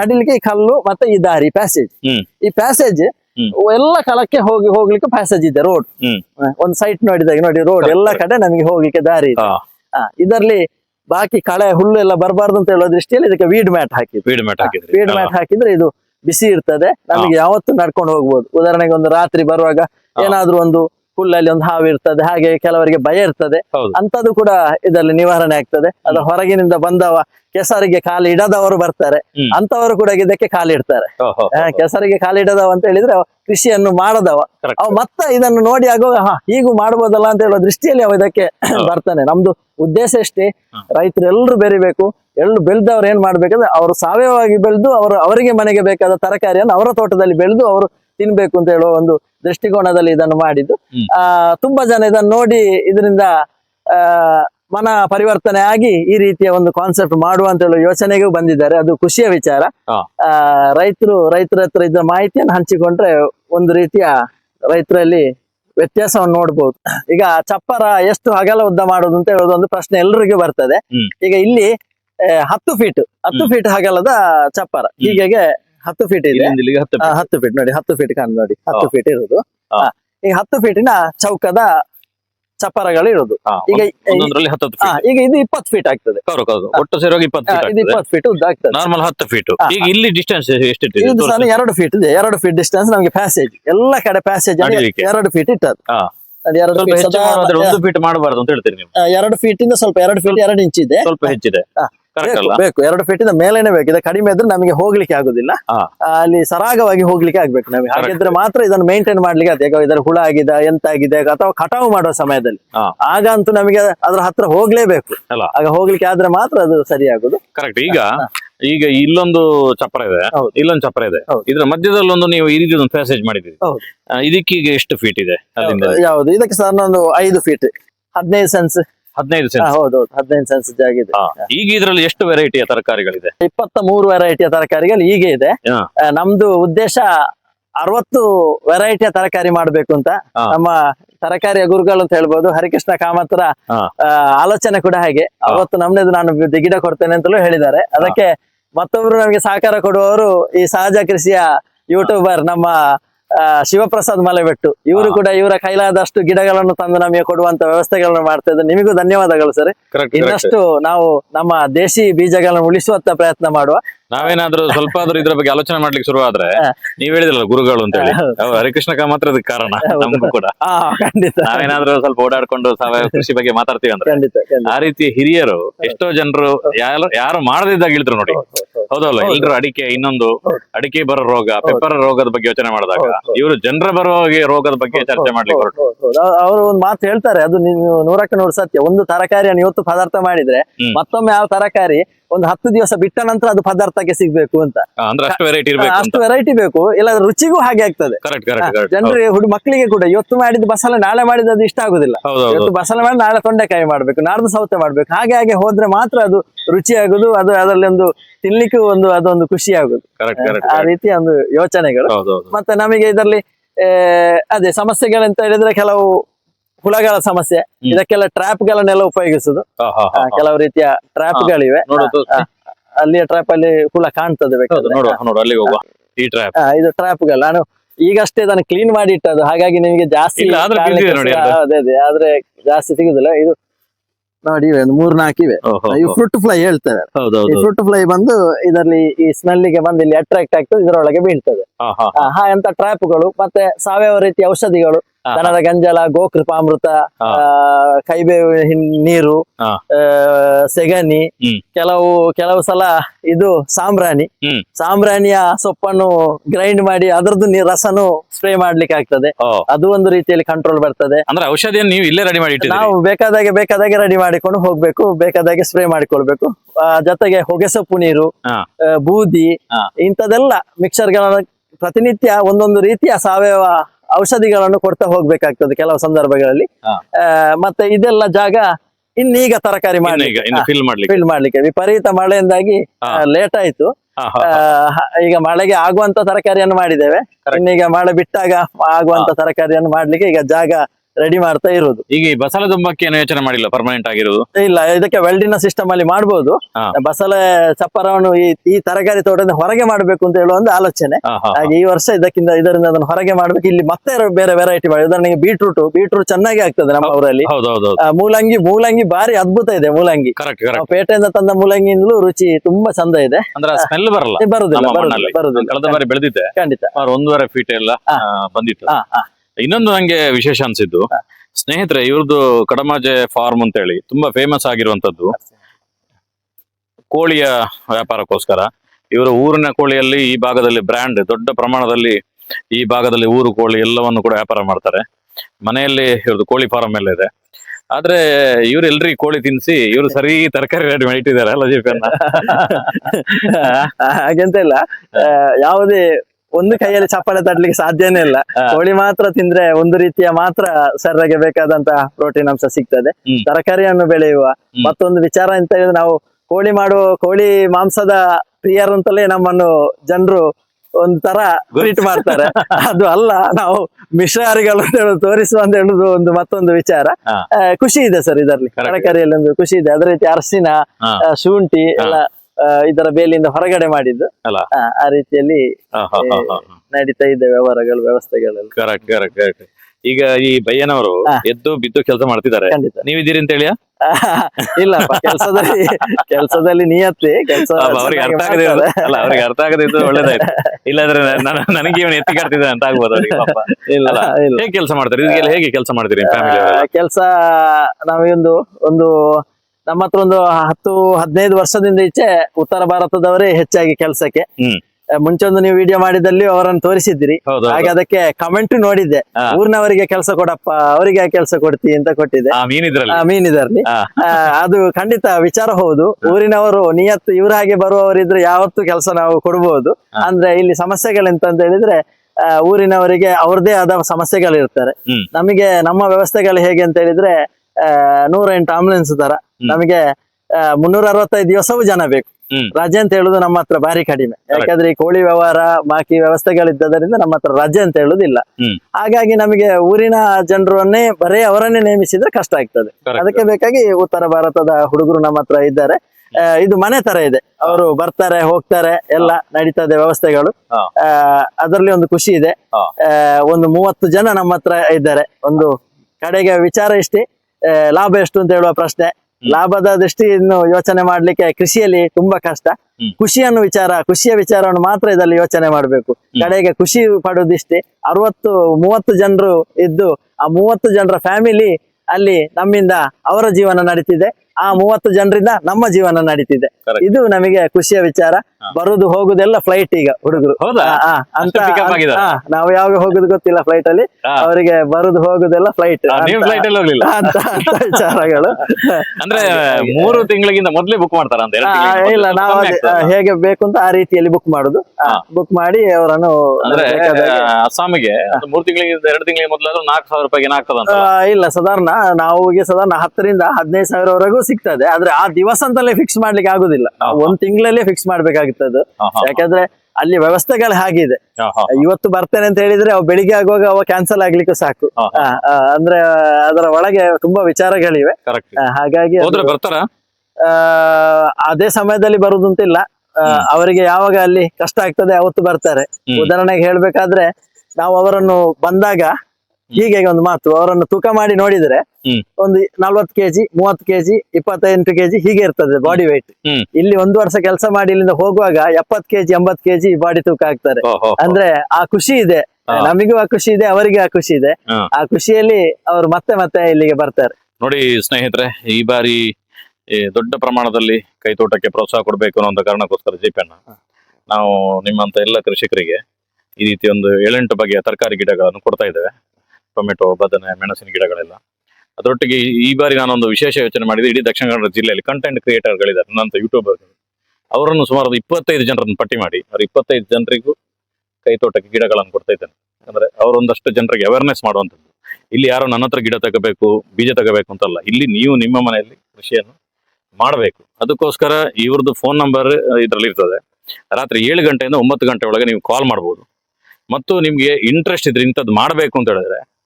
ನಡಿಲಿಕ್ಕೆ. ಈ ಕಲ್ಲು ಮತ್ತೆ ಈ ದಾರಿ ಪ್ಯಾಸೇಜ್ ಈ ಪ್ಯಾಸೇಜ್ ಎಲ್ಲ ಕಳಕ್ಕೆ ಹೋಗಿ ಹೋಗ್ಲಿಕ್ಕೆ ಪ್ಯಾಸೇಜ್ ಇದೆ ರೋಡ್ ಒಂದು ಸೈಟ್ ನೋಡಿದಾಗ ನೋಡಿ ರೋಡ್ ಎಲ್ಲ ಕಡೆ ನಮಗೆ ಹೋಗ್ಲಿಕ್ಕೆ ದಾರಿ ಇದೆ. ಇದರಲ್ಲಿ ಬಾಕಿ ಕಳೆ ಹುಲ್ಲು ಎಲ್ಲ ಬರಬಾರ್ದು ಅಂತ ಹೇಳೋ ದೃಷ್ಟಿಯಲ್ಲಿ ಇದಕ್ಕೆ ವೀಡ್ ಮ್ಯಾಟ್ ಹಾಕಿ ವೀಡ್ ಮ್ಯಾಟ್ ಹಾಕಿದ್ರಿ. ವೀಡ್ ಮ್ಯಾಟ್ ಹಾಕಿದ್ರೆ ಇದು ಬಿಸಿ ಇರ್ತದೆ ನಮಗೆ ಯಾವತ್ತು ನಡ್ಕೊಂಡು ಹೋಗ್ಬೋದು ಉದಾಹರಣೆಗೆ ಒಂದು ರಾತ್ರಿ ಬರುವಾಗ. ಏನಾದ್ರೂ ಒಂದು ಹುಲ್ಲಲ್ಲಿ ಒಂದು ಹಾವು ಇರ್ತದೆ ಹಾಗೆ ಕೆಲವರಿಗೆ ಭಯ ಇರ್ತದೆ. ಅಂತದ್ದು ಕೂಡ ಇದರಲ್ಲಿ ನಿವಾರಣೆ ಆಗ್ತದೆ. ಅದರ ಹೊರಗಿನಿಂದ ಬಂದವ ಕೆಸರಿಗೆ ಕಾಲು ಇಡದವರು ಬರ್ತಾರೆ. ಅಂತವರು ಕೂಡ ಇದಕ್ಕೆ ಕಾಲಿಡ್ತಾರೆ ಕೆಸರಿಗೆ ಕಾಲಿಡದವ ಅಂತ ಹೇಳಿದ್ರೆ ಕೃಷಿಯನ್ನು ಮಾಡದವ. ಅವ್ ಮತ್ತ ಇದನ್ನು ನೋಡಿ ಆಗುವಾಗ ಹಾ ಹೀಗೂ ಮಾಡ್ಬೋದಲ್ಲ ಅಂತ ಹೇಳೋ ದೃಷ್ಟಿಯಲ್ಲಿ ಅವ ಇದಕ್ಕೆ ಬರ್ತಾನೆ. ನಮ್ದು ಉದ್ದೇಶ ಎಷ್ಟೇ. ರೈತರು ಎಲ್ಲರೂ ಬೆರಿಬೇಕು ಎಲ್ರು ಬೆಳೆದವ್ರು ಏನ್ ಮಾಡ್ಬೇಕಂದ್ರೆ ಅವರು ಸಾವಯವವಾಗಿ ಬೆಳೆದು ಅವರು ಅವರಿಗೆ ಮನೆಗೆ ಬೇಕಾದ ತರಕಾರಿಯನ್ನು ಅವರ ತೋಟದಲ್ಲಿ ಬೆಳೆದು ಅವರು ತಿನ್ಬೇಕು ಅಂತ ಹೇಳುವ ಒಂದು ದೃಷ್ಟಿಕೋನದಲ್ಲಿ ಇದನ್ನು ಮಾಡಿದ್ದು. ಆ ತುಂಬಾ ಜನ ಇದನ್ನು ನೋಡಿ ಇದರಿಂದ ಆ ಮನ ಪರಿವರ್ತನೆ ಆಗಿ ಈ ರೀತಿಯ ಒಂದು ಕಾನ್ಸೆಪ್ಟ್ ಮಾಡುವ ಅಂತ ಹೇಳುವ ಯೋಚನೆಗೂ ಬಂದಿದ್ದಾರೆ ಅದು ಖುಷಿಯ ವಿಚಾರ. ಆ ರೈತರು ರೈತರ ಹತ್ರ ಇದ್ದ ಮಾಹಿತಿಯನ್ನು ಹಂಚಿಕೊಂಡ್ರೆ ಒಂದು ರೀತಿಯ ರೈತರಲ್ಲಿ ವ್ಯತ್ಯಾಸವನ್ನು ನೋಡ್ಬೋದು ಈಗ ಚಪ್ಪರ ಎಷ್ಟು ಅಗಲ ಉದ್ದ ಮಾಡೋದು ಅಂತ ಹೇಳೋದು ಒಂದು ಪ್ರಶ್ನೆ ಎಲ್ಲರಿಗೂ ಬರ್ತದೆ ಈಗ ಇಲ್ಲಿ ಹತ್ತು ಫೀಟ್ ಹತ್ತು. ಫೀಟ್ ಅಗಲದ ಚಪ್ಪರ ಹೀಗೆ ಹತ್ತು ಫೀಟ್ ಇದೆ. ಇಲ್ಲಿಂದ ಇಲ್ಲಿಗೆ ಹತ್ತು ಆ, ಹತ್ತು ಫೀಟ್ ನೋಡಿ ಹತ್ತು ಫೀಟ್ ಕಾಣ್ ನೋಡಿ ಹತ್ತು ಹಾ. ಫೀಟ್ ಇರೋದು. ಹಾ. ಹಾ. ಈ ಹತ್ತು ಫೀಟಿನ ಚೌಕದ ಚಪ್ಪರಗಳು ಇರೋದು. ಹಾ, ಈಗ ಒಂದೊಂದ್ರಲ್ಲಿ ಹತ್ತು ಹಾ, ಫೀಟ್ ಈಗ ಇದು ಇಪ್ಪತ್ತು ಫೀಟ್ ಆಗ್ತದೆ. ಒಟ್ಟು ಸೇರುವಾಗ ಇಪ್ಪತ್ತು ಹಾ, ಫೀಟ್ ಇದು ಆಗ್ತದೆ. ಇಪ್ಪತ್ತು ಫೀಟ್ ಉದ್ದ ಆಗ್ತದೆ. ನಾರ್ಮಲ್ ಹತ್ತು ಫೀಟ್ ಹಾ, ಈಗ ಇಲ್ಲಿ ಡಿಸ್ಟೆನ್ಸ್ ಎಷ್ಟು ಇದು ಸಹ ಎರಡು ಫೀಟ್ ಇದೆ. ಎರಡು ಫೀಟ್ ಡಿಸ್ಟೆನ್ಸ್ ನಮಗೆ ಪ್ಯಾಸೇಜ್ ಎಲ್ಲ ಕಡೆ ಪ್ಯಾಸೇಜ್ ನಡೀಲಿಕ್ಕೆ. ಎರಡು ಫೀಟ್ ಇಟ್ಟದ್ದು. ಹಾ. ಅದು ಎರಡು ಸ್ವಲ್ಪ feet ಹೆಚ್ಚು ಸದಾ- ಮಾಡೋದಾದ್ರೆ ಒಂದು ಫೀಟ್ ಮಾಡಬಾರ್ದು ಅಂತ ಹೇಳ್ತೀರಿ ನೀವು ಆ, ಎರಡು ಫೀಟ್ ಇಂದ ಸ್ವಲ್ಪ ಎರಡು ಫೀಟ್ ಎರಡು ಇಂಚ್ ಇದೆ. ಸ್ವಲ್ಪ ಹೆಚ್ಚಿದೆ. ಹಾ. ಬೇಕು, ಎರಡು ಫೀಟ್ ಇಂದ ಮೇಲೇನೆ ಬೇಕು. ಇದು ಕಡಿಮೆ ಇದ್ರೆ ನಮಗೆ ಹೋಗ್ಲಿಕ್ಕೆ ಆಗುದಿಲ್ಲ. ಆ, ಅಲ್ಲಿ ಸರಾಗವಾಗಿ ಹೋಗ್ಲಿಕ್ಕೆ ಆಗ್ಬೇಕು ನಮಗೆ. ಹಾಗಿದ್ರೆ ಮಾತ್ರ ಇದನ್ನು ಮೇಂಟೈನ್ ಮಾಡ್ಲಿಕ್ಕೆ ಆಗುತ್ತೆ ಇದರ ಹುಳ ಆಗಿದೆ ಎಂತ ಆಗಿದೆ ಅಥವಾ ಕಟಾವು ಮಾಡುವ ಸಮಯದಲ್ಲಿ. ಆಗ ಅಂತೂ ನಮಗೆ ಅದ್ರ ಹತ್ರ ಹೋಗ್ಲೇಬೇಕು. ಅಲ್ಲ. ಆಗ ಹೋಗ್ಲಿಕ್ಕೆ ಆದ್ರೆ ಮಾತ್ರ ಅದು ಸರಿಯಾಗುದು. ಕರೆಕ್ಟ್ ಈಗ ಈಗ ಇಲ್ಲೊಂದು ಚಪ್ರ ಇದೆ. ಇಲ್ಲೊಂದು ಚಪ್ರ ಇದೆ. ಇದ್ರ ಮಧ್ಯದಲ್ಲಿ ಒಂದು ನೀವು ಈ ರೀತಿ ಒಂದು ಪ್ಯಾಸೇಜ್. ಆ, ಇದಕ್ಕೀಗ ಎಷ್ಟು ಫೀಟ್ ಇದೆ ಯಾವುದು? ಇದಕ್ಕೆ ಸರ್ ಒಂದು ಐದು ಫೀಟ್ ಹದಿನೈದು ಸೆನ್ಸ್ ಹದಿನೈದು ಸೆನ್ಸ್ ಹೌದು ಹೌದು. ಹದಿನೈದು ಸೆನ್ಸ್ ಆಗಿದೆ ಈಗ ಇದರಲ್ಲಿ ಎಷ್ಟು ವೆರೈಟಿಯ ತರಕಾರಿಗಳಿದೆ? ಇಪ್ಪತ್ತ ಮೂರು ವೆರೈಟಿಯ ತರಕಾರಿಗಳು ಈಗ ಇದೆ. ನಮ್ದು ಉದ್ದೇಶ ಅರವತ್ತು ವೆರೈಟಿಯ ತರಕಾರಿ ಮಾಡ್ಬೇಕು ಅಂತ. ನಮ್ಮ ತರಕಾರಿಯ ಗುರುಗಳು ಅಂತ ಹೇಳ್ಬೋದು ಹರಿಕೃಷ್ಣ ಕಾಮತ್ರ ಆಲೋಚನೆ ಕೂಡ ಹಾಗೆ. ಅವತ್ತು ನಮ್ದು ನಾನು ಗಿಡ ಕೊಡ್ತೇನೆ ಅಂತಲೂ ಹೇಳಿದ್ದಾರೆ. ಅದಕ್ಕೆ ಮತ್ತೊಬ್ರು ನಮಗೆ ಸಹಕಾರ ಕೊಡುವವರು ಈ ಸಹಜ ಕೃಷಿಯ ಯೂಟ್ಯೂಬರ್ ನಮ್ಮ ಶಿವಪ್ರಸಾದ್ ಮಲೆಬೆಟ್ಟು. ಇವರು ಕೂಡ ಇವರ ಕೈಲಾದಷ್ಟು ಗಿಡಗಳನ್ನು ತಂದು ನಮಗೆ ಕೊಡುವಂತ ವ್ಯವಸ್ಥೆಗಳನ್ನು ಮಾಡ್ತಾ ಇದ್ದಾರೆ. ನಿಮಗೂ ಧನ್ಯವಾದಗಳು ಸರ್. ಇನ್ನಷ್ಟು ನಾವು ನಮ್ಮ ದೇಶಿ ಬೀಜಗಳನ್ನು ಉಳಿಸುವಂತ ಪ್ರಯತ್ನ ಮಾಡುವ. ನಾವೇನಾದ್ರೂ ಸ್ವಲ್ಪ ಆದ್ರೂ ಇದ್ರ ಬಗ್ಗೆ ಆಲೋಚನೆ ಮಾಡ್ಲಿಕ್ಕೆ ಶುರು ಆದ್ರೆ. ನೀವ್ ಹೇಳಿದ್ರಲ್ಲ ಗುರುಗಳು ಅಂತ ಹೇಳಿ ಹರಿಕೃಷ್ಣ ಕಾಮತ್ರ ಅದಕ್ಕೆ ಕಾರಣ. ನಮಗೂ ಕೂಡ. ನಾವೇನಾದ್ರೂ ಸ್ವಲ್ಪ ಓಡಾಡ್ಕೊಂಡು ಸಾವಯವ ಕೃಷಿ ಬಗ್ಗೆ ಮಾತಾಡ್ತೀವಿ ಅಂದ್ರೆ. ಆ ರೀತಿ ಹಿರಿಯರು ಎಷ್ಟೋ ಜನರು ಯಾರು ಯಾರು ಮಾಡದಿದ್ದಾಗ ಇಳಿದ್ರು ನೋಡಿ. ಹೌದಲ್ಲ ಹೌದು. ಎಲ್ರು ಅಡಿಕೆ ಇನ್ನೊಂದು ಅಡಿಕೆ ಬರೋ ರೋಗ ಪೆಪ್ಪರ್ ರೋಗದ ಬಗ್ಗೆ ಯೋಚನೆ ಮಾಡಿದಾಗ. ಇವರು ಜನರ ಹಾಗೆ ರೋಗದ ಬಗ್ಗೆ ಚರ್ಚೆ ಮಾಡ್ಲಿಕ್ಕೆ ಹೊರಟು ಅವರು ಒಂದು ಮಾತು ಹೇಳ್ತಾರೆ ಅದು ನೀವು ನೂರಕ್ಕೆ ನೂರು ಸತ್ಯ. ಒಂದು ತರಕಾರಿಯನ್ನು ಇವತ್ತು ಪದಾರ್ಥ ಮಾಡಿದ್ರೆ ಮತ್ತೊಮ್ಮೆ ಆ ತರಕಾರಿ ಒಂದು ಹತ್ತು ದಿವಸ ಬಿಟ್ಟ ನಂತರ ಅದು ಪದಾರ್ಥಕ್ಕೆ ಸಿಗ್ಬೇಕು ಅಂತ. ಅಷ್ಟು ವೆರೈಟಿ ಅಂತ ಅಷ್ಟು ವೆರೈಟಿ ಬೇಕು. ಇಲ್ಲ ರುಚಿಗೂ ಹಾಗೆ ಆಗ್ತದೆ. ಜನರಿಗೆ ಹುಡು ಮಕ್ಕಳಿಗೆ ಕೂಡ ಇವತ್ತು ಮಾಡಿದ ಬಸಳೆ ನಾಳೆ ಮಾಡಿದ ಅದು ಇಷ್ಟ ಆಗುದಿಲ್ಲ. ಇವತ್ತು ಬಸಳೆ ಮಾಡಿ ನಾಳೆ ತೊಂಡೆಕಾಯಿ ಮಾಡ್ಬೇಕು ನಾಡ್ದು ಸೌತೆ ಮಾಡ್ಬೇಕು. ಹಾಗೆ ಹಾಗೆ ಹೋದ್ರೆ ಮಾತ್ರ ಅದು ರುಚಿ ಆಗುದು ಅದು ಅದರಲ್ಲಿ ಒಂದು ತಿನ್ಲಿಕ್ಕೂ ಒಂದು ಅದೊಂದು ಖುಷಿ ಆಗುದು. ಆ ರೀತಿಯ ಒಂದು ಯೋಚನೆಗಳು. ಮತ್ತೆ ನಮಗೆ ಇದರಲ್ಲಿ ಅದೇ ಸಮಸ್ಯೆಗಳಂತ ಹೇಳಿದ್ರೆ ಕೆಲವು ಹುಳಗಳ ಸಮಸ್ಯೆ. ಇದಕ್ಕೆಲ್ಲ ಟ್ರಾಪ್ ಗಳನ್ನೆಲ್ಲ ಉಪಯೋಗಿಸುದು. ಕೆಲವು ರೀತಿಯ ಟ್ರಾಪ್ ಗಳಿವೆ ಅಲ್ಲಿಯ ಟ್ರಾಪ್ ಅಲ್ಲಿ ಹುಳ ಕಾಣ್ತದೆ ಈ ಇದು ಟ್ರಾಪ್ಗಳು ನಾನು ಈಗಷ್ಟೇ ಇದನ್ನು ಕ್ಲೀನ್ ಮಾಡಿ ಇಟ್ಟದ್ದು ಹಾಗಾಗಿ ನಿಮಗೆ ಜಾಸ್ತಿ ಆದ್ರೆ ಜಾಸ್ತಿ ಸಿಗುದಿಲ್ಲ. ಇದು ನೋಡಿ ಇವೆ ಒಂದು ಮೂರ್ ನಾಲ್ಕು ಇವೆ. ಇವು ಫ್ರೂಟ್ ಫ್ಲೈ ಹೇಳ್ತೇವೆ. ಈ ಫ್ರೂಟ್ ಫ್ಲೈ ಬಂದು ಇದರಲ್ಲಿ ಈ ಸ್ಮೆಲ್ಗೆ ಬಂದು ಇಲ್ಲಿ ಅಟ್ರಾಕ್ಟ್ ಆಗ್ತದೆ ಇದರೊಳಗೆ ಬೀಳ್ತದೆ. ಹಾ ಹಾ ಟ್ರಾಪ್ಗಳು ಮತ್ತೆ ಸಾವಯವ ರೀತಿಯ ಔಷಧಿಗಳು ದನದ ಗಂಜಲ ಗೋಕೃಪಾಮೃತ ಕೈಬೇವು ನೀರು. ಸೆಗಣಿ ಕೆಲವು ಕೆಲವು ಸಲ ಇದು ಸಾಂಬ್ರಾಣಿ. ಸಾಂಬ್ರಾಣಿಯ ಸೊಪ್ಪನ್ನು ಗ್ರೈಂಡ್ ಮಾಡಿ ಅದರದ್ದು ರಸನು ಸ್ಪ್ರೇ ಮಾಡ್ಲಿಕ್ಕೆ ಆಗ್ತದೆ. ಅದು ಒಂದು ರೀತಿಯಲ್ಲಿ ಕಂಟ್ರೋಲ್ ಬರ್ತದೆ. ಅಂದ್ರೆ ಔಷಧಿಯನ್ನು ನೀವು ಇಲ್ಲೇ ರೆಡಿ ಮಾಡಿ ನಾವು ಬೇಕಾದಾಗೆ ಬೇಕಾದಾಗೆ ರೆಡಿ ಮಾಡಿಕೊಂಡು ಹೋಗ್ಬೇಕು. ಬೇಕಾದಾಗೆ ಸ್ಪ್ರೇ ಮಾಡಿಕೊಳ್ಬೇಕು. ಜೊತೆಗೆ ಹೊಗೆ ಸೊಪ್ಪು ನೀರು ಬೂದಿ ಇಂಥದೆಲ್ಲ ಮಿಕ್ಸರ್ ಗಳನ್ನ ಪ್ರತಿನಿತ್ಯ ಒಂದೊಂದು ರೀತಿಯ ಸಾವಯವ ಔಷಧಿಗಳನ್ನು ಕೊಡ್ತಾ ಹೋಗ್ಬೇಕಾಗ್ತದೆ ಕೆಲವು ಸಂದರ್ಭಗಳಲ್ಲಿ. ಆ, ಮತ್ತೆ ಇದೆಲ್ಲ ಜಾಗ ಇನ್ನೀಗ ತರಕಾರಿ ಮಾಡ್ಲಿಕ್ಕೆ. ಫಿಲ್ ಮಾಡ್ಲಿಕ್ಕೆ. ವಿಪರೀತ ಮಳೆಯಿಂದಾಗಿ. ಲೇಟ್ ಆಯ್ತು. ಈಗ ಮಳೆಗೆ ಆಗುವಂತ ತರಕಾರಿಯನ್ನು ಮಾಡಿದ್ದೇವೆ. ಇನ್ನೀಗ ಮಳೆ ಬಿಟ್ಟಾಗ ಆಗುವಂತ ತರಕಾರಿಯನ್ನು ಮಾಡ್ಲಿಕ್ಕೆ ಈಗ ಜಾಗ ರೆಡಿ ಮಾಡ್ತಾ ಇರೋದು. ಈಗ ಈ ಬಸಳೆ ದುಂಬಕ್ಕೆ ಏನು ಯೋಚನೆ ಮಾಡಿಲ್ಲ ಪರ್ಮನೆಂಟ್ ಆಗಿರೋದು? ಇಲ್ಲ ಇದಕ್ಕೆ ವೆಲ್ಡಿನ ಸಿಸ್ಟಮ್ ಅಲ್ಲಿ ಮಾಡಬಹುದು ಹಾ. ಬಸಳೆ ಚಪ್ಪರವನ್ನು ಈ ಈ ತರಕಾರಿ ತೋಟದಿಂದ ಹೊರಗೆ ಮಾಡಬೇಕು ಅಂತ ಹೇಳುವ ಒಂದು ಆಲೋಚನೆ. ಹಾ, ಹಾ, ಹಾ. ಹಾಗೆ ಈ ವರ್ಷ ಇದಕ್ಕಿಂತ ಇದರಿಂದ ಅದನ್ನು ಹೊರಗೆ ಮಾಡ್ಬೇಕು. ಇಲ್ಲಿ ಮತ್ತೆ ಬೇರೆ ವೆರೈಟಿ ಮಾಡಿ. ಉದಾಹರಣೆಗೆ ಬೀಟ್ರೂಟ್ ಬೀಟ್ರೂಟ್ ಚೆನ್ನಾಗಿ ಆಗ್ತದೆ ನಮ್ಮ ಊರಲ್ಲಿ. ಹೌದು ಹೌದು ಹೌದು. ಆ, ಮೂಲಂಗಿ ಮೂಲಂಗಿ ಬಾರಿ ಅದ್ಭುತ ಇದೆ ಮೂಲಂಗಿ. ಕರೆಕ್ಟ್ ನಾವು ಕರೆಕ್ಟ್ ಪೇಟೆಯಿಂದ ತಂದ ಮೂಲಂಗಿಯಿಂದಲೂ ರುಚಿ ತುಂಬಾ ಚಂದ ಇದೆ. ಅಂದ್ರೆ ಸ್ಮೆಲ್ ಬರಲ್ಲ ಏ, ಬರುದಿಲ್ಲ ನಮ್ಮ ಬರುದಿಲ್ಲ ಮಣ್ಣಲ್ಲಿ. ಬರುದಿಲ್ಲ. ಕಳೆದ ಬಾರಿ ಬೆಳೆದಿದ್ದೆ. ಖಂಡಿತ. ಸುಮಾರು ಒಂದೂವರೆ ಫೀಟ್ ಎಲ್ಲ. ಆ, ಬಂದಿತ್ತು. ಹಾ ಹಾ. ಇನ್ನೊಂದು ನಂಗೆ ವಿಶೇಷ ಅನ್ಸಿದ್ದು ಸ್ನೇಹಿತರೆ ಇವ್ರದ್ದು ಕಡಮಾಜೆ ಫಾರ್ಮ್ ಅಂತ ಹೇಳಿ ತುಂಬಾ ಫೇಮಸ್ ಆಗಿರುವಂತದ್ದು ಕೋಳಿಯ ವ್ಯಾಪಾರಕ್ಕೋಸ್ಕರ. ಇವರ ಊರಿನ ಕೋಳಿಯಲ್ಲಿ ಈ ಭಾಗದಲ್ಲಿ ಬ್ರ್ಯಾಂಡ್ ದೊಡ್ಡ ಪ್ರಮಾಣದಲ್ಲಿ ಈ ಭಾಗದಲ್ಲಿ ಊರು ಕೋಳಿ ಎಲ್ಲವನ್ನು ಕೂಡ ವ್ಯಾಪಾರ ಮಾಡ್ತಾರೆ. ಮನೆಯಲ್ಲಿ ಇವ್ರದ್ದು ಕೋಳಿ ಫಾರ್ಮ್ ಎಲ್ಲ ಇದೆ. ಆದ್ರೆ ಇವ್ರು ಎಲ್ರಿ ಕೋಳಿ ತಿನ್ಸಿ ಇವ್ರು ಸರಿ ತರಕಾರಿ ರೆಡಿ ಮಾಡಿ ಇಟ್ಟಿದ್ದಾರೆ ಅಲ್ಲ ಜೀಪನ್ನ [laughs] ಹಾಗೆಂತ ಇಲ್ಲ. ಯಾವುದೇ ಒಂದು [laughs] ಕೈಯಲ್ಲಿ ಚಪ್ಪಾಳೆ ತಡ್ಲಿಕ್ಕೆ ಸಾಧ್ಯನೇ ಇಲ್ಲ. ಕೋಳಿ ಮಾತ್ರ ತಿಂದ್ರೆ ಒಂದು ರೀತಿಯ ಮಾತ್ರ ಶರೀರಕ್ಕೆ ಬೇಕಾದಂತಹ ಪ್ರೋಟೀನ್ ಅಂಶ ಸಿಗ್ತದೆ. ತರಕಾರಿಯನ್ನು ಬೆಳೆಯುವ ಮತ್ತೊಂದು ವಿಚಾರ ಅಂತ ಹೇಳಿದ್ರೆ ನಾವು ಕೋಳಿ ಮಾಡುವ ಕೋಳಿ ಮಾಂಸದ ಪ್ರಿಯರು ಅಂತಲೇ ನಮ್ಮನ್ನು ಜನರು ಒಂಥರ ತರ ಟ್ರೀಟ್ ಮಾಡ್ತಾರೆ. [laughs] ಅದು ಅಲ್ಲ ನಾವು ಮಿಶ್ರಹಾರಿಗಳು ಅಂತ ಹೇಳೋದು ತೋರಿಸುವ ಅಂತ ಹೇಳುದು ಒಂದು ಮತ್ತೊಂದು ವಿಚಾರ. ಖುಷಿ ಇದೆ ಸರ್ ಇದರಲ್ಲಿ. ತರಕಾರಿಯಲ್ಲಿ ಒಂದು ಖುಷಿ ಇದೆ. ಅದೇ ರೀತಿ ಅರಸಿನ ಶುಂಠಿ. ಎಲ್ಲ ಇದರ ಬೇಲಿಯಿಂದ ಹೊರಗಡೆ ಮಾಡಿದ್ದು. ಅಲ್ಲ. ಆ, ರೀತಿಯಲ್ಲಿ ನಡೀತಾ ಇದ್ದ ವ್ಯವಹಾರಗಳು ವ್ಯವಸ್ಥೆಗಳೆಲ್ಲ. ಕರೆಕ್ಟ್ ಕರೆಕ್ಟ್ ಕರೆಕ್ಟ್ ಈಗ ಈ ಬಯ್ಯನವರು ಎದ್ದು ಬಿದ್ದು ಕೆಲಸ ಮಾಡ್ತಿದ್ದಾರೆ. ನೀವಿದ್ದೀರಿ ಅಂತ ಹೇಳಿಯಾ ಇಲ್ಲ ಕೆಲಸದಲ್ಲಿ ಕೆಲಸದಲ್ಲಿ ನಿಯತ್ತಿ ಕೆಲಸ ಅವ್ರಿಗೆ ಅರ್ಥ ಆಗದೆ ಅಲ್ಲ ಅವ್ರಿಗೆ ಅರ್ಥ ಆಗದೆ ಇದ್ದು ಒಳ್ಳೇದಾಯ್ತು. ಇಲ್ಲಾಂದ್ರೆ ನನಗೆ ಇವನು ಎತ್ತಿ ಕಾಡ್ತಿದ್ದ ಅಂತ ಆಗ್ಬೋದು ಅವ್ರಿಗೆ ಪಾಪ. ಇಲ್ಲ ಹೇಗೆ ಕೆಲಸ ಮಾಡ್ತಾರೆ? ಇದಕ್ಕೆಲ್ಲ ಹೇಗೆ ಕೆಲಸ ಮಾಡ್ತೀರಿ ಫ್ಯಾಮಿಲಿ ಕೆಲಸ ನಾವೊಂದು ಒಂದು ನಮ್ಮ ಹತ್ರ ಒಂದು ಹತ್ತು ಹದಿನೈದು ವರ್ಷದಿಂದ ಈಚೆ ಉತ್ತರ ಭಾರತದವರೇ ಹೆಚ್ಚಾಗಿ ಕೆಲಸಕ್ಕೆ. ಮುಂಚೆ ಒಂದು ನೀವು ವಿಡಿಯೋ ಮಾಡಿದಲ್ಲಿ ಅವರನ್ನು ತೋರಿಸಿದ್ರಿ ಹಾಗೆ ಅದಕ್ಕೆ ಕಮೆಂಟ್ ನೋಡಿದ್ದೆ. ಊರ್ನವರಿಗೆ ಕೆಲಸ ಕೊಡಪ್ಪ ಅವರಿಗೆ ಕೆಲಸ ಕೊಡ್ತಿ ಅಂತ ಕೊಟ್ಟಿದೆ ಆ ಮೀನಿದ್ರಲ್ಲಿ? ಅದು ಖಂಡಿತ ವಿಚಾರ ಹೌದು. ಊರಿನವರು ನಿಯತ್ತು ಇವ್ರ ಹಾಗೆ ಬರುವವರಿದ್ರೆ ಯಾವತ್ತು ಕೆಲಸ ನಾವು ಕೊಡಬಹುದು ಅಂದ್ರೆ ಇಲ್ಲಿ ಸಮಸ್ಯೆಗಳೆಂತ ಅಂತ ಹೇಳಿದ್ರೆ ಊರಿನವರಿಗೆ ಅವ್ರದೇ ಆದ ಸಮಸ್ಯೆಗಳಿರ್ತಾರೆ. ನಮಗೆ ನಮ್ಮ ವ್ಯವಸ್ಥೆಗಳು ಹೇಗೆ ಅಂತ ಹೇಳಿದ್ರೆ ನೂರ ಎಂಟು ಆಂಬುಲೆನ್ಸ್ ತರ. ನಮಗೆ ಮುನ್ನೂರ ಅರವತ್ತೈದು ದಿವಸವೂ ಜನ ಬೇಕು. ರಜೆ ಅಂತ ಹೇಳುದು ನಮ್ಮ ಹತ್ರ ಭಾರಿ ಕಡಿಮೆ. ಯಾಕಂದ್ರೆ ಈ ಕೋಳಿ ವ್ಯವಹಾರ ಬಾಕಿ ವ್ಯವಸ್ಥೆಗಳಿದ್ದರಿಂದ ನಮ್ಮ ಹತ್ರ ರಜೆ ಅಂತ ಹೇಳುದಿಲ್ಲ. ಹಾಗಾಗಿ ನಮಗೆ ಊರಿನ ಜನರನ್ನೇ ಬರೇ ಅವರನ್ನೇ ನೇಮಿಸಿದ್ರೆ ಕಷ್ಟ ಆಗ್ತದೆ. ಅದಕ್ಕೆ ಬೇಕಾಗಿ ಉತ್ತರ ಭಾರತದ ಹುಡುಗರು ನಮ್ಮ ಹತ್ರ ಇದ್ದಾರೆ. ಇದು ಮನೆ ತರ ಇದೆ. ಅವರು ಬರ್ತಾರೆ ಹೋಗ್ತಾರೆ ಎಲ್ಲ ನಡೀತದೆ ವ್ಯವಸ್ಥೆಗಳು. ಅದರಲ್ಲಿ ಒಂದು ಖುಷಿ ಇದೆ. ಒಂದು ಮೂವತ್ತು ಜನ ನಮ್ಮ ಹತ್ರ ಇದ್ದಾರೆ. ಒಂದು ಕಡೆಗೆ ವಿಚಾರ ಇಷ್ಟೇ. ಲಾಭ ಎಷ್ಟು ಅಂತ ಹೇಳುವ ಪ್ರಶ್ನೆ. ಲಾಭದ ದೃಷ್ಟಿಯನ್ನು ಯೋಚನೆ ಮಾಡ್ಲಿಕ್ಕೆ ಕೃಷಿಯಲ್ಲಿ ತುಂಬಾ ಕಷ್ಟ. ಖುಷಿಯನ್ನು ವಿಚಾರ ಖುಷಿಯ ವಿಚಾರವನ್ನು ಮಾತ್ರ ಇದರಲ್ಲಿ ಯೋಚನೆ ಮಾಡಬೇಕು. ಕಡೆಗೆ ಖುಷಿ ಪಡೋದಿಷ್ಟೇ ಅರವತ್ತು ಮೂವತ್ತು ಜನರು ಇದ್ದು ಆ ಮೂವತ್ತು ಜನರ ಫ್ಯಾಮಿಲಿ ಅಲ್ಲಿ ನಮ್ಮಿಂದ ಅವರ ಜೀವನ ನಡೀತಿದೆ. ಆ ಮೂವತ್ತು ಜನರಿಂದ ನಮ್ಮ ಜೀವನ ನಡೀತಿದೆ. ಇದು ನಮಗೆ ಖುಷಿಯ ವಿಚಾರ. ಬರುದು ಹೋಗುದೆಲ್ಲ ಫ್ಲೈಟ್ ಈಗ ಹುಡುಗರು. ಅಂತ ನಾವು ಯಾವಾಗ ಹೋಗುದು ಗೊತ್ತಿಲ್ಲ ಫ್ಲೈಟ್ ಅಲ್ಲಿ. ಅವರಿಗೆ ಬರುದು ಹೋಗುದೆಲ್ಲ ಫ್ಲೈಟ್ ಫ್ಲೈಟ್ ಅಲ್ಲಿ ಹೋಗ್ಲಿಲ್ಲ. [laughs] ಅಂತ ವಿಚಾರಗಳು. ಅಂದ್ರೆ. ಮೂರು ತಿಂಗಳಿಗಿಂತ ಮೊದ್ಲೇ ಬುಕ್ ಮಾಡ್ತಾರ ಇಲ್ಲ ನಾವು ಹೇಗೆ ಬೇಕು ಅಂತ ಆ ರೀತಿಯಲ್ಲಿ ಬುಕ್ ಮಾಡುದು. ಬುಕ್ ಮಾಡಿ ಅವರನ್ನು ಅಸ್ಸಾಮಿಗೆ ಮೂರು ತಿಂಗಳಿಗಿಂತ ಎರಡು ತಿಂಗಳಿಗೆ ಮೊದಲಾದ್ರೂ ನಾಲ್ಕು ಸಾವಿರ ರೂಪಾಯಿಗೆ ಆ, ಇಲ್ಲ ಸಾಧಾರಣ ನಾವು ಸಾಧಾರಣ ಹತ್ತರಿಂದ ಹದಿನೈದು ಸಾವಿರವರೆಗೂ ಸಿಗ್ತದೆ ಆದ್ರೆ ಆ ದಿವಸ ಅಂತಲೇ ಫಿಕ್ಸ್ ಮಾಡ್ಲಿಕ್ಕೆ ಆಗುದಿಲ್ಲ. ಒಂದ್ ತಿಂಗಳಲ್ಲೇ ಫಿಕ್ಸ್ ಮಾಡ್ಬೇಕಾಗುತ್ತದೆ ಅದು. ಯಾಕಂದ್ರೆ ಅಲ್ಲಿ ವ್ಯವಸ್ಥೆಗಳು ಹಾಗಿದೆ. ಇವತ್ತು ಬರ್ತೇನೆ ಅಂತ ಹೇಳಿದ್ರೆ ಅವು ಬೆಳಿಗ್ಗೆ ಆಗುವಾಗ ಅವ ಕ್ಯಾನ್ಸಲ್ ಆಗ್ಲಿಕ್ಕೂ ಸಾಕು. ಅಂದ್ರೆ ಅದರ ಒಳಗೆ ತುಂಬಾ ವಿಚಾರಗಳಿವೆ. ಹಾಗಾಗಿ ಅದು, ಬರ್ತಾರ? ಆ, ಅದೇ ಸಮಯದಲ್ಲಿ ಬರುದಂತಿಲ್ಲ ಅವರಿಗೆ ಯಾವಾಗ ಅಲ್ಲಿ ಕಷ್ಟ ಆಗ್ತದೆ ಅವತ್ತು ಬರ್ತಾರೆ. ಉದಾಹರಣೆಗೆ ಹೇಳ್ಬೇಕಾದ್ರೆ ನಾವು ಅವರನ್ನು ಬಂದಾಗ ಹೀಗೆ ಒಂದು ಮಾತು ಅವರನ್ನು ತೂಕ ಮಾಡಿ ನೋಡಿದ್ರೆ ಒಂದು ನಲ್ವತ್ತು ಕೆಜಿ ಮೂವತ್ತು ಕೆಜಿ ಇಪ್ಪತ್ತೆಂಟು ಕೆಜಿ ಹೀಗೆ ಇರ್ತದೆ ಬಾಡಿ ವೈಟ್ ಇಲ್ಲಿ ಒಂದು ವರ್ಷ ಕೆಲಸ ಮಾಡಿ ಇಲ್ಲಿಂದ ಹೋಗುವಾಗ ಎಪ್ಪತ್ ಕೆಜಿ ಎಂಬತ್ ಕೆಜಿ ಬಾಡಿ ತೂಕ ಆಗ್ತಾರೆ. ಅಂದ್ರೆ ಆ ಖುಷಿ ಇದೆ. ನಮಗೂ ಆ ಖುಷಿ ಇದೆ ಅವರಿಗೆ ಆ ಖುಷಿ ಇದೆ. ಆ ಖುಷಿಯಲ್ಲಿ ಅವರು ಮತ್ತೆ ಮತ್ತೆ ಇಲ್ಲಿಗೆ ಬರ್ತಾರೆ. ನೋಡಿ ಸ್ನೇಹಿತರೆ ಈ ಬಾರಿ ದೊಡ್ಡ ಪ್ರಮಾಣದಲ್ಲಿ ಕೈತೋಟಕ್ಕೆ ಪ್ರೋತ್ಸಾಹ ಕೊಡಬೇಕು ಅನ್ನೋ ಒಂದು ಕಾರಣಕ್ಕೋಸ್ಕರ ಜೀಪಣ್ಣ ನಾವು ನಿಮ್ಮಂತ ಎಲ್ಲ ಕೃಷಿಕರಿಗೆ ಈ ರೀತಿ ಒಂದು ಏಳೆಂಟು ಬಗೆಯ ತರಕಾರಿ ಗಿಡಗಳನ್ನು ಕೊಡ್ತಾ ಇದ್ದೇವೆ. ಟೊಮೆಟೊ, ಬದನೆ, ಮೆಣಸಿನ ಗಿಡಗಳೆಲ್ಲ. ಅದರೊಟ್ಟಿಗೆ ಈ- ಬಾರಿ ನಾನೊಂದು ವಿಶೇಷ ಯೋಚನೆ ಮಾಡಿದೆ. ಇಡೀ ದಕ್ಷಿಣ ಕನ್ನಡ ಜಿಲ್ಲೆಯಲ್ಲಿ ಕಂಟೆಂಟ್ ಕ್ರಿಯೇಟರ್ಗಳಿದ್ದಾರೆ ನನ್ನಂಥ ಯೂಟ್ಯೂಬರ್ಗಳು ಅವರನ್ನು ಸುಮಾರು ಇಪ್ಪತ್ತೈದು ಜನರನ್ನು ಪಟ್ಟಿ ಮಾಡಿ, ಅವ್ರ ಇಪ್ಪತ್ತೈದು ಜನರಿಗೂ ಕೈತೋಟಕ್ಕೆ ಗಿಡಗಳನ್ನು ಕೊಡ್ತಾ ಇದ್ದೇನೆ. ಅಂದ್ರೆ ಅವರೊಂದಷ್ಟು ಜನರಿಗೆ ಅವೇರ್ನೆಸ್ ಮಾಡುವಂಥದ್ದು. ಇಲ್ಲಿ ಯಾರು ನನ್ನ ಹತ್ರ ಗಿಡ ತಗೋಬೇಕು, ಬೀಜ ತಗೋಬೇಕು ಅಂತಲ್ಲ, ಇಲ್ಲಿ ನೀವು ನಿಮ್ಮ ಮನೆಯಲ್ಲಿ ಕೃಷಿಯನ್ನು ಮಾಡಬೇಕು. ಅದಕ್ಕೋಸ್ಕರ ಇವ್ರದ್ದು ಫೋನ್ ನಂಬರ್ ಇದರಲ್ಲಿ ಇರ್ತದೆ. ರಾತ್ರಿ ಏಳು ಗಂಟೆಯಿಂದ ಒಂಬತ್ತು ಗಂಟೆ ಒಳಗೆ ನೀವು ಕಾಲ್ ಮಾಡ್ಬೋದು. ಮತ್ತು ನಿಮಗೆ ಇಂಟ್ರೆಸ್ಟ್ ಇದ್ರೆ ಇಂಥದ್ದು ಮಾಡಬೇಕು ಅಂತ ಹೇಳಿದ್ರೆ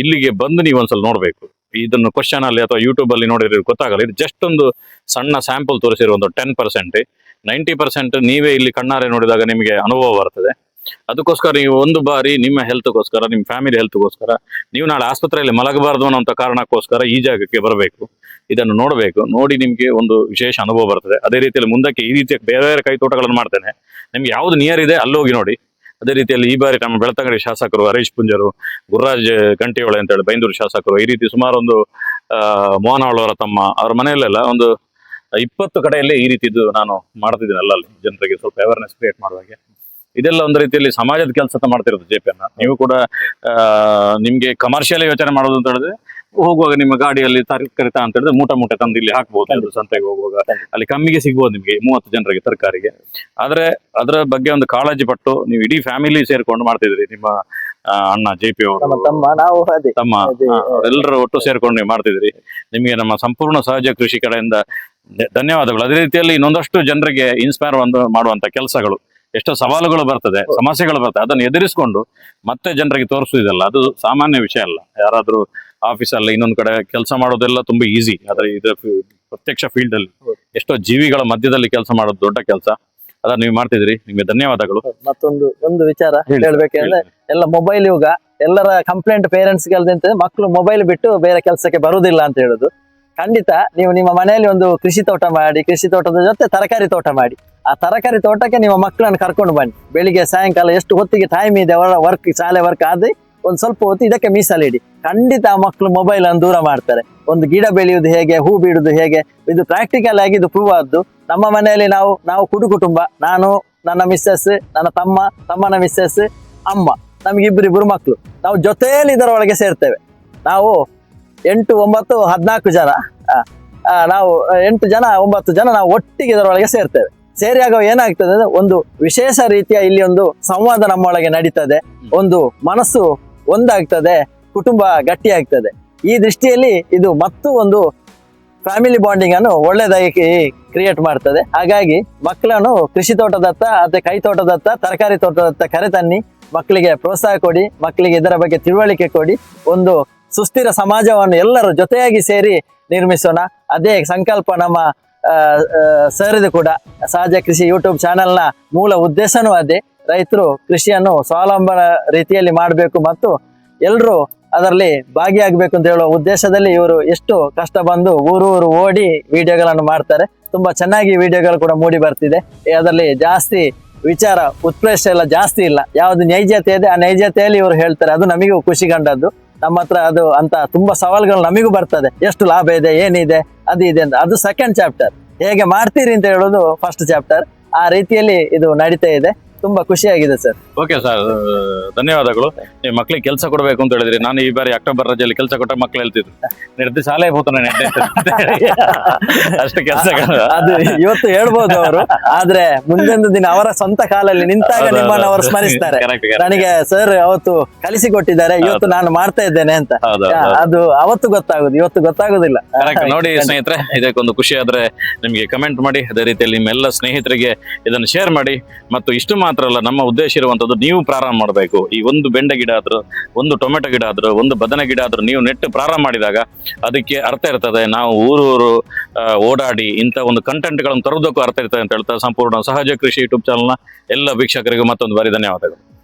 ಇಲ್ಲಿಗೆ ಬಂದು ನೀವು ಒಂದ್ಸಲ ನೋಡಬೇಕು. ಇದನ್ನು ಕ್ವಶನ್ ಅಲ್ಲಿ ಅಥವಾ ಯೂಟ್ಯೂಬ್ ಅಲ್ಲಿ ನೋಡಿದ್ರೆ ಗೊತ್ತಾಗಲ್ಲ. ಇದು ಜಸ್ಟ್ ಒಂದು ಸಣ್ಣ ಸ್ಯಾಂಪಲ್ ತೋರಿಸಿರೋ ಒಂದು ಟೆನ್ ಪರ್ಸೆಂಟ್ ನೈಂಟಿ ಪರ್ಸೆಂಟ್ ನೀವೇ ಇಲ್ಲಿ ಕಣ್ಣಾರೆ ನೋಡಿದಾಗ ನಿಮಗೆ ಅನುಭವ ಬರ್ತದೆ. ಅದಕ್ಕೋಸ್ಕರ ನೀವು ಒಂದು ಬಾರಿ ನಿಮ್ಮ ಹೆಲ್ತ್ಗೋಸ್ಕರ ನಿಮ್ಮ ಫ್ಯಾಮಿಲಿ ಹೆಲ್ತ್ಗೋಸ್ಕರ ನೀವು ನಾಳೆ ಆಸ್ಪತ್ರೆಯಲ್ಲಿ ಮಲಗಬಾರ್ದು ಅನ್ನೋಂಥ ಕಾರಣಕ್ಕೋಸ್ಕರ ಈ ಜಾಗಕ್ಕೆ ಬರಬೇಕು. ಇದನ್ನು ನೋಡಬೇಕು. ನೋಡಿ ನಿಮಗೆ ಒಂದು ವಿಶೇಷ ಅನುಭವ ಬರ್ತದೆ. ಅದೇ ರೀತಿಯಲ್ಲಿ ಮುಂದಕ್ಕೆ ಈ ರೀತಿಯ ಬೇರೆ ಬೇರೆ ಕೈ ತೋಟಗಳನ್ನು ಮಾಡ್ತೇನೆ. ನಿಮ್ಗೆ ಯಾವುದು ನಿಯರ್ ಇದೆ ಅಲ್ಲಿ ಹೋಗಿ ನೋಡಿ. ಅದೇ ರೀತಿಯಲ್ಲಿ ಈ ಬಾರಿ ನಮ್ಮ ಬೆಳ್ತಂಗಡಿ ಶಾಸಕರು ಹರೀಶ್ ಪುಂಜರು, ಗುರುರಾಜ್ ಗಂಟಿಹೊಳೆ ಅಂತ ಹೇಳಿ ಬೈಂದೂರು ಶಾಸಕರು ಈ ರೀತಿ ಸುಮಾರು ಒಂದು ಮೋಹನ ಅವಳವರ ತಮ್ಮ ಅವ್ರ ಮನೆಯಲ್ಲೆಲ್ಲ ಒಂದು ಇಪ್ಪತ್ತು ಕಡೆಯಲ್ಲಿ ಈ ರೀತಿದ್ದು ನಾನು ಮಾಡ್ತಿದ್ದೀನಿ ಅಲ್ಲಲ್ಲಿ ಜನರಿಗೆ ಸ್ವಲ್ಪ ಅವೇರ್ನೆಸ್ ಕ್ರಿಯೇಟ್ ಮಾಡುವಾಗೆ. ಇದೆಲ್ಲ ಒಂದು ರೀತಿಯಲ್ಲಿ ಸಮಾಜದ ಕೆಲಸ ಮಾಡ್ತಿರೋದು ಜೆ ಪಿ ನೀವು ಕೂಡ ನಿಮ್ಗೆ ಕಮರ್ಷಿಯಲ್ ಯೋಚನೆ ಮಾಡೋದು ಅಂತ ಹೇಳಿದ್ರೆ ಹೋಗುವಾಗ ನಿಮ್ಮ ಗಾಡಿಯಲ್ಲಿ ತರಕಾರಿ ತಾ ಅಂತ ಹೇಳಿದ್ರೆ ಮೂಟ ಮೂಟ ತಂದು ಇಲ್ಲಿ ಹಾಕ್ಬಹುದು ಸಂತೆಗೆ ಹೋಗುವಾಗ. ಅಲ್ಲಿ ಕಮ್ಮಿಗೆ ಸಿಗ್ಬೋದು ನಿಮಗೆ ಮೂವತ್ತು ಜನರಿಗೆ ತರಕಾರಿಗೆ. ಆದ್ರೆ ಅದರ ಬಗ್ಗೆ ಒಂದು ಕಾಳಜಿ ಪಟ್ಟು ನೀವು ಇಡೀ ಫ್ಯಾಮಿಲಿ ಸೇರ್ಕೊಂಡು ಮಾಡ್ತಿದ್ರಿ ನಿಮ್ಮ ಅಣ್ಣ ಜೆ ಪಿ ಅವರು. ತಮ್ಮ ನಾವು ಅದೇ. ತಮ್ಮ ಅದೇ, ಒಟ್ಟು ಸೇರ್ಕೊಂಡು ನೀವು ಮಾಡ್ತಿದ್ರಿ. ನಿಮಗೆ ನಮ್ಮ ಸಂಪೂರ್ಣ ಸಹಜ ಕೃಷಿ ಕಡೆಯಿಂದ ಧನ್ಯವಾದಗಳು. ಅದೇ ರೀತಿಯಲ್ಲಿ ಇನ್ನೊಂದಷ್ಟು ಜನರಿಗೆ ಇನ್ಸ್ಪೈರ್ ಒಂದು ಮಾಡುವಂತ ಕೆಲಸಗಳು. ಎಷ್ಟೋ ಸವಾಲುಗಳು ಬರ್ತದೆ ಸಮಸ್ಯೆಗಳು ಬರ್ತದೆ. ಅದನ್ನು ಎದುರಿಸಿಕೊಂಡು ಮತ್ತೆ ಜನರಿಗೆ ತೋರಿಸುವುದಲ್ಲ ಅದು ಸಾಮಾನ್ಯ ವಿಷಯ ಅಲ್ಲ. ಯಾರಾದ್ರೂ ಆಫೀಸಲ್ಲಿ ಇನ್ನೊಂದು ಕಡೆ ಕೆಲಸ ಮಾಡೋದೆಲ್ಲ ತುಂಬಾ ಈಸಿ ಆದ್ರೆ ಇದು ಪ್ರತ್ಯಕ್ಷ ಫೀಲ್ಡ್ ಅಲ್ಲಿ ಎಷ್ಟೋ ಜೀವಿಗಳ ಮಧ್ಯದಲ್ಲಿ ಕೆಲಸ ಮಾಡೋದು ದೊಡ್ಡ ಕೆಲಸ. ಅದನ್ನ ನೀವು ಮಾಡ್ತಿದ್ರಿ. ನಿಮ್ಗೆ ಧನ್ಯವಾದಗಳು. ಮತ್ತೊಂದು ಒಂದು ವಿಚಾರ ಹೇಳಿ. ಹೇಳ್ಬೇಕಂದ್ರೆ ಎಲ್ಲ ಮೊಬೈಲ್ ಯುಗ ಎಲ್ಲರ ಕಂಪ್ಲೇಂಟ್ ಪೇರೆಂಟ್ಸ್ ಗೆಲ್ದಂತೆ ಮಕ್ಕಳು ಮೊಬೈಲ್ ಬಿಟ್ಟು ಬೇರೆ ಕೆಲಸಕ್ಕೆ ಬರುವುದಿಲ್ಲ ಅಂತ ಹೇಳುದು. ಖಂಡಿತ ನೀವು ನಿಮ್ಮ ಮನೆಯಲ್ಲಿ ಒಂದು ಕೃಷಿ ತೋಟ ಮಾಡಿ ಕೃಷಿ ತೋಟದ ಜೊತೆ ತರಕಾರಿ ತೋಟ ಮಾಡಿ. ಆ ತರಕಾರಿ ತೋಟಕ್ಕೆ ನಿಮ್ಮ ಮಕ್ಕಳನ್ನು ಕರ್ಕೊಂಡು ಬನ್ನಿ. ಬೆಳಿಗ್ಗೆ ಸಾಯಂಕಾಲ ಎಷ್ಟು ಹೊತ್ತಿಗೆ ಟೈಮ್ ಇದೆ ಅವರ ವರ್ಕ್ ಶಾಲೆ ವರ್ಕ್ ಆದ್ರೆ ಒಂದು ಸ್ವಲ್ಪ ಹೊತ್ತು ಇದಕ್ಕೆ ಮೀಸಲಿಡಿ ಖಂಡಿತ ಮಕ್ಕಳು ಮೊಬೈಲ್ ಅನ್ನು ದೂರ ಮಾಡ್ತಾರೆ. ಒಂದು ಗಿಡ ಬೆಳೆಯುವುದು ಹೇಗೆ, ಹೂ ಬಿಡುವುದು ಹೇಗೆ, ಇದು ಪ್ರಾಕ್ಟಿಕಲ್ ಆಗಿ ಇದು ಪ್ರೂವ್ ಆದ್ದು. ನಮ್ಮ ಮನೆಯಲ್ಲಿ ನಾವು ನಾವು ಕುಡು ಕುಟುಂಬ, ನಾನು, ನನ್ನ ಮಿಸ್ಸಸ್ ನನ್ನ ತಮ್ಮ, ತಮ್ಮನ ಮಿಸ್ಸಸ್ ಅಮ್ಮ ನಮ್ಗೆ ಇಬ್ಬರಿಬ್ಬರು ಮಕ್ಕಳು ನಾವು ಜೊತೆಯಲ್ಲಿ ಇದರೊಳಗೆ ಸೇರ್ತೇವೆ. ನಾವು ಎಂಟು, ಒಂಬತ್ತು, ಹದಿನಾಲ್ಕು ಜನ. ನಾವು ಎಂಟು ಜನ, ಒಂಬತ್ತು ಜನ ನಾವು ಒಟ್ಟಿಗೆ ಇದರೊಳಗೆ ಸೇರ್ತೇವೆ. ಸೇರಿಯಾಗ ಏನಾಗ್ತದೆ ಅಂದ್ರೆ ಒಂದು ವಿಶೇಷ ರೀತಿಯ ಇಲ್ಲಿ ಒಂದು ಸಂವಾದ ನಮ್ಮೊಳಗೆ ನಡೀತದೆ. ಒಂದು ಮನಸ್ಸು ಒಂದಾಗ್ತದೆ, ಕುಟುಂಬ ಗಟ್ಟಿಯಾಗ್ತದೆ. ಈ ದೃಷ್ಟಿಯಲ್ಲಿ ಇದು ಮತ್ತು ಒಂದು ಫ್ಯಾಮಿಲಿ ಬಾಂಡಿಂಗ್ ಅನ್ನು ಒಳ್ಳೆದಾಗಿ ಕ್ರಿಯೇಟ್ ಮಾಡ್ತದೆ. ಹಾಗಾಗಿ ಮಕ್ಕಳನ್ನು ಕೃಷಿ ತೋಟದತ್ತ ಅದೇ ಕೈ ತೋಟದತ್ತ, ತರಕಾರಿ ತೋಟದತ್ತ ಕರೆತನ್ನಿ, ಮಕ್ಕಳಿಗೆ ಪ್ರೋತ್ಸಾಹ ಕೊಡಿ, ಮಕ್ಕಳಿಗೆ ಇದರ ಬಗ್ಗೆ ತಿಳುವಳಿಕೆ ಕೊಡಿ, ಒಂದು ಸುಸ್ಥಿರ ಸಮಾಜವನ್ನು ಎಲ್ಲರೂ ಜೊತೆಯಾಗಿ ಸೇರಿ ನಿರ್ಮಿಸೋಣ. ಅದೇ ಸಂಕಲ್ಪ ನಮ್ಮ ಸರಿದು ಕೂಡ ಸಹಜ ಕೃಷಿ ಯೂಟ್ಯೂಬ್ ಚಾನೆಲ್ನ ಮೂಲ ಉದ್ದೇಶನೂ ಅದೇ. ರೈತರು ಕೃಷಿಯನ್ನು ಸ್ವಾವಲಂಬನ ರೀತಿಯಲ್ಲಿ ಮಾಡಬೇಕು ಮತ್ತು ಎಲ್ಲರೂ ಅದರಲ್ಲಿ ಭಾಗಿಯಾಗಬೇಕು ಅಂತ ಹೇಳುವ ಉದ್ದೇಶದಲ್ಲಿ ಇವರು ಎಷ್ಟು ಕಷ್ಟ ಬಂದು ಊರು ಊರು ಓಡಿ ವಿಡಿಯೋಗಳನ್ನು ಮಾಡ್ತಾರೆ. ತುಂಬಾ ಚೆನ್ನಾಗಿ ವಿಡಿಯೋಗಳು ಕೂಡ ಮೂಡಿ ಬರ್ತಿದೆ. ಅದರಲ್ಲಿ ಜಾಸ್ತಿ ವಿಚಾರ, ಉತ್ಪ್ರೇಷ ಎಲ್ಲ ಜಾಸ್ತಿ ಇಲ್ಲ. ಯಾವ್ದು ನೈಜತೆ ಇದೆ, ಆ ನೈಜತೆಯಲ್ಲಿ ಇವರು ಹೇಳ್ತಾರೆ. ಅದು ನಮಗೂ ಖುಷಿ ಕಂಡದ್ದು. ನಮ್ಮ ಹತ್ರ ಅದು ಅಂತ ತುಂಬಾ ಸವಾಲುಗಳು ನಮಗೂ ಬರ್ತದೆ. ಎಷ್ಟು ಲಾಭ ಇದೆ, ಏನಿದೆ, ಅದು ಇದೆ ಅಂತ. ಅದು ಸೆಕೆಂಡ್ ಚಾಪ್ಟರ್ ಹೇಗೆ ಮಾಡ್ತೀರಿ ಅಂತ ಹೇಳೋದು ಫಸ್ಟ್ ಚಾಪ್ಟರ್ ಆ ರೀತಿಯಲ್ಲಿ ಇದು ನಡೀತಾ ಇದೆ. ತುಂಬಾ ಖುಷಿಯಾಗಿದೆ ಸರ್. ಓಕೆ ಸರ್ ಧನ್ಯವಾದಗಳು. ನೀವು ಮಕ್ಳಿಗೆ ಕೆಲಸ ಕೊಡಬೇಕು ಅಂತ ಹೇಳಿದ್ರಿ. ನಾನು ಈ ಬಾರಿ ಅಕ್ಟೋಬರ್ ರಜೆಯಲ್ಲಿ ಕೆಲಸ ಕೊಟ್ಟ ಮಕ್ಳು ಹೇಳ್ತಿದ್ರು. ನಿರ್ದಿ ಶಾಲೆ ಹೋಗ್ತಾನೆ ಅಷ್ಟು ಕೆಲಸ ಅದು ಇವತ್ತು ಹೇಳ್ಬೋದು ಅವರು. ಆದ್ರೆ ಮುಂದೊಂದು ದಿನ ಅವರ ಸ್ವಂತ ಕಾಲಲ್ಲಿ ನಿಂತಾಗ ನಿಮ್ಮನ್ನು ಅವರು ಸ್ಮರಿಸ್ತಾರೆ. ನನಗೆ ಸರ್ ಅವತ್ತು ಕಲಿಸಿಕೊಟ್ಟಿದ್ದಾರೆ ಇವತ್ತು ನಾನು ಮಾಡ್ತಾ ಇದ್ದೇನೆ ಅಂತ. ಅದು ಅವತ್ತು ಗೊತ್ತಾಗುದು. ಇವತ್ತು ಗೊತ್ತಾಗುದಿಲ್ಲ. [laughs] ನೋಡಿ ಸ್ನೇಹಿತರೆ ಇದಕ್ಕೊಂದು ಖುಷಿ ಆದ್ರೆ ನಿಮಗೆ ಕಮೆಂಟ್ ಮಾಡಿ. ಅದೇ ರೀತಿಯಲ್ಲಿ ನಿಮ್ಮೆಲ್ಲ ಸ್ನೇಹಿತರಿಗೆ ಇದನ್ನು ಶೇರ್ ಮಾಡಿ. ಮತ್ತು ಇಷ್ಟು ಮಾತ್ರ. ಅಲ್ಲ, ನಮ್ಮ ಉದ್ದೇಶ ಇರುವಂತದ್ದು ನೀವು ಪ್ರಾರಂಭ ಮಾಡಬೇಕು. ಈ ಒಂದು ಬೆಂಡೆ ಗಿಡ ಆದ್ರೂ, ಒಂದು ಟೊಮೆಟೊ ಗಿಡ ಆದ್ರೂ, ಒಂದು ಬದನೆ ಗಿಡ ಆದ್ರೂ ನೀವು ನೆಟ್ಟು ಪ್ರಾರಂಭ ಮಾಡಿದಾಗ ಅದಕ್ಕೆ ಅರ್ಥ ಇರ್ತದೆ. ನಾವು ಊರೂರು ಓಡಾಡಿ ಇಂಥ ಒಂದು ಕಂಟೆಂಟ್ಗಳನ್ನು ತರೋದಕ್ಕೂ ಅರ್ಥ ಇರ್ತದೆ ಅಂತ ಹೇಳ್ತಾ ಸಂಪೂರ್ಣ ಸಹಜ ಕೃಷಿ ಯೂಟ್ಯೂಬ್ ಚಾನಲ್ನ ಎಲ್ಲ ವೀಕ್ಷಕರಿಗೂ ಮತ್ತೊಂದು ಬಾರಿ ಧನ್ಯವಾದಗಳು.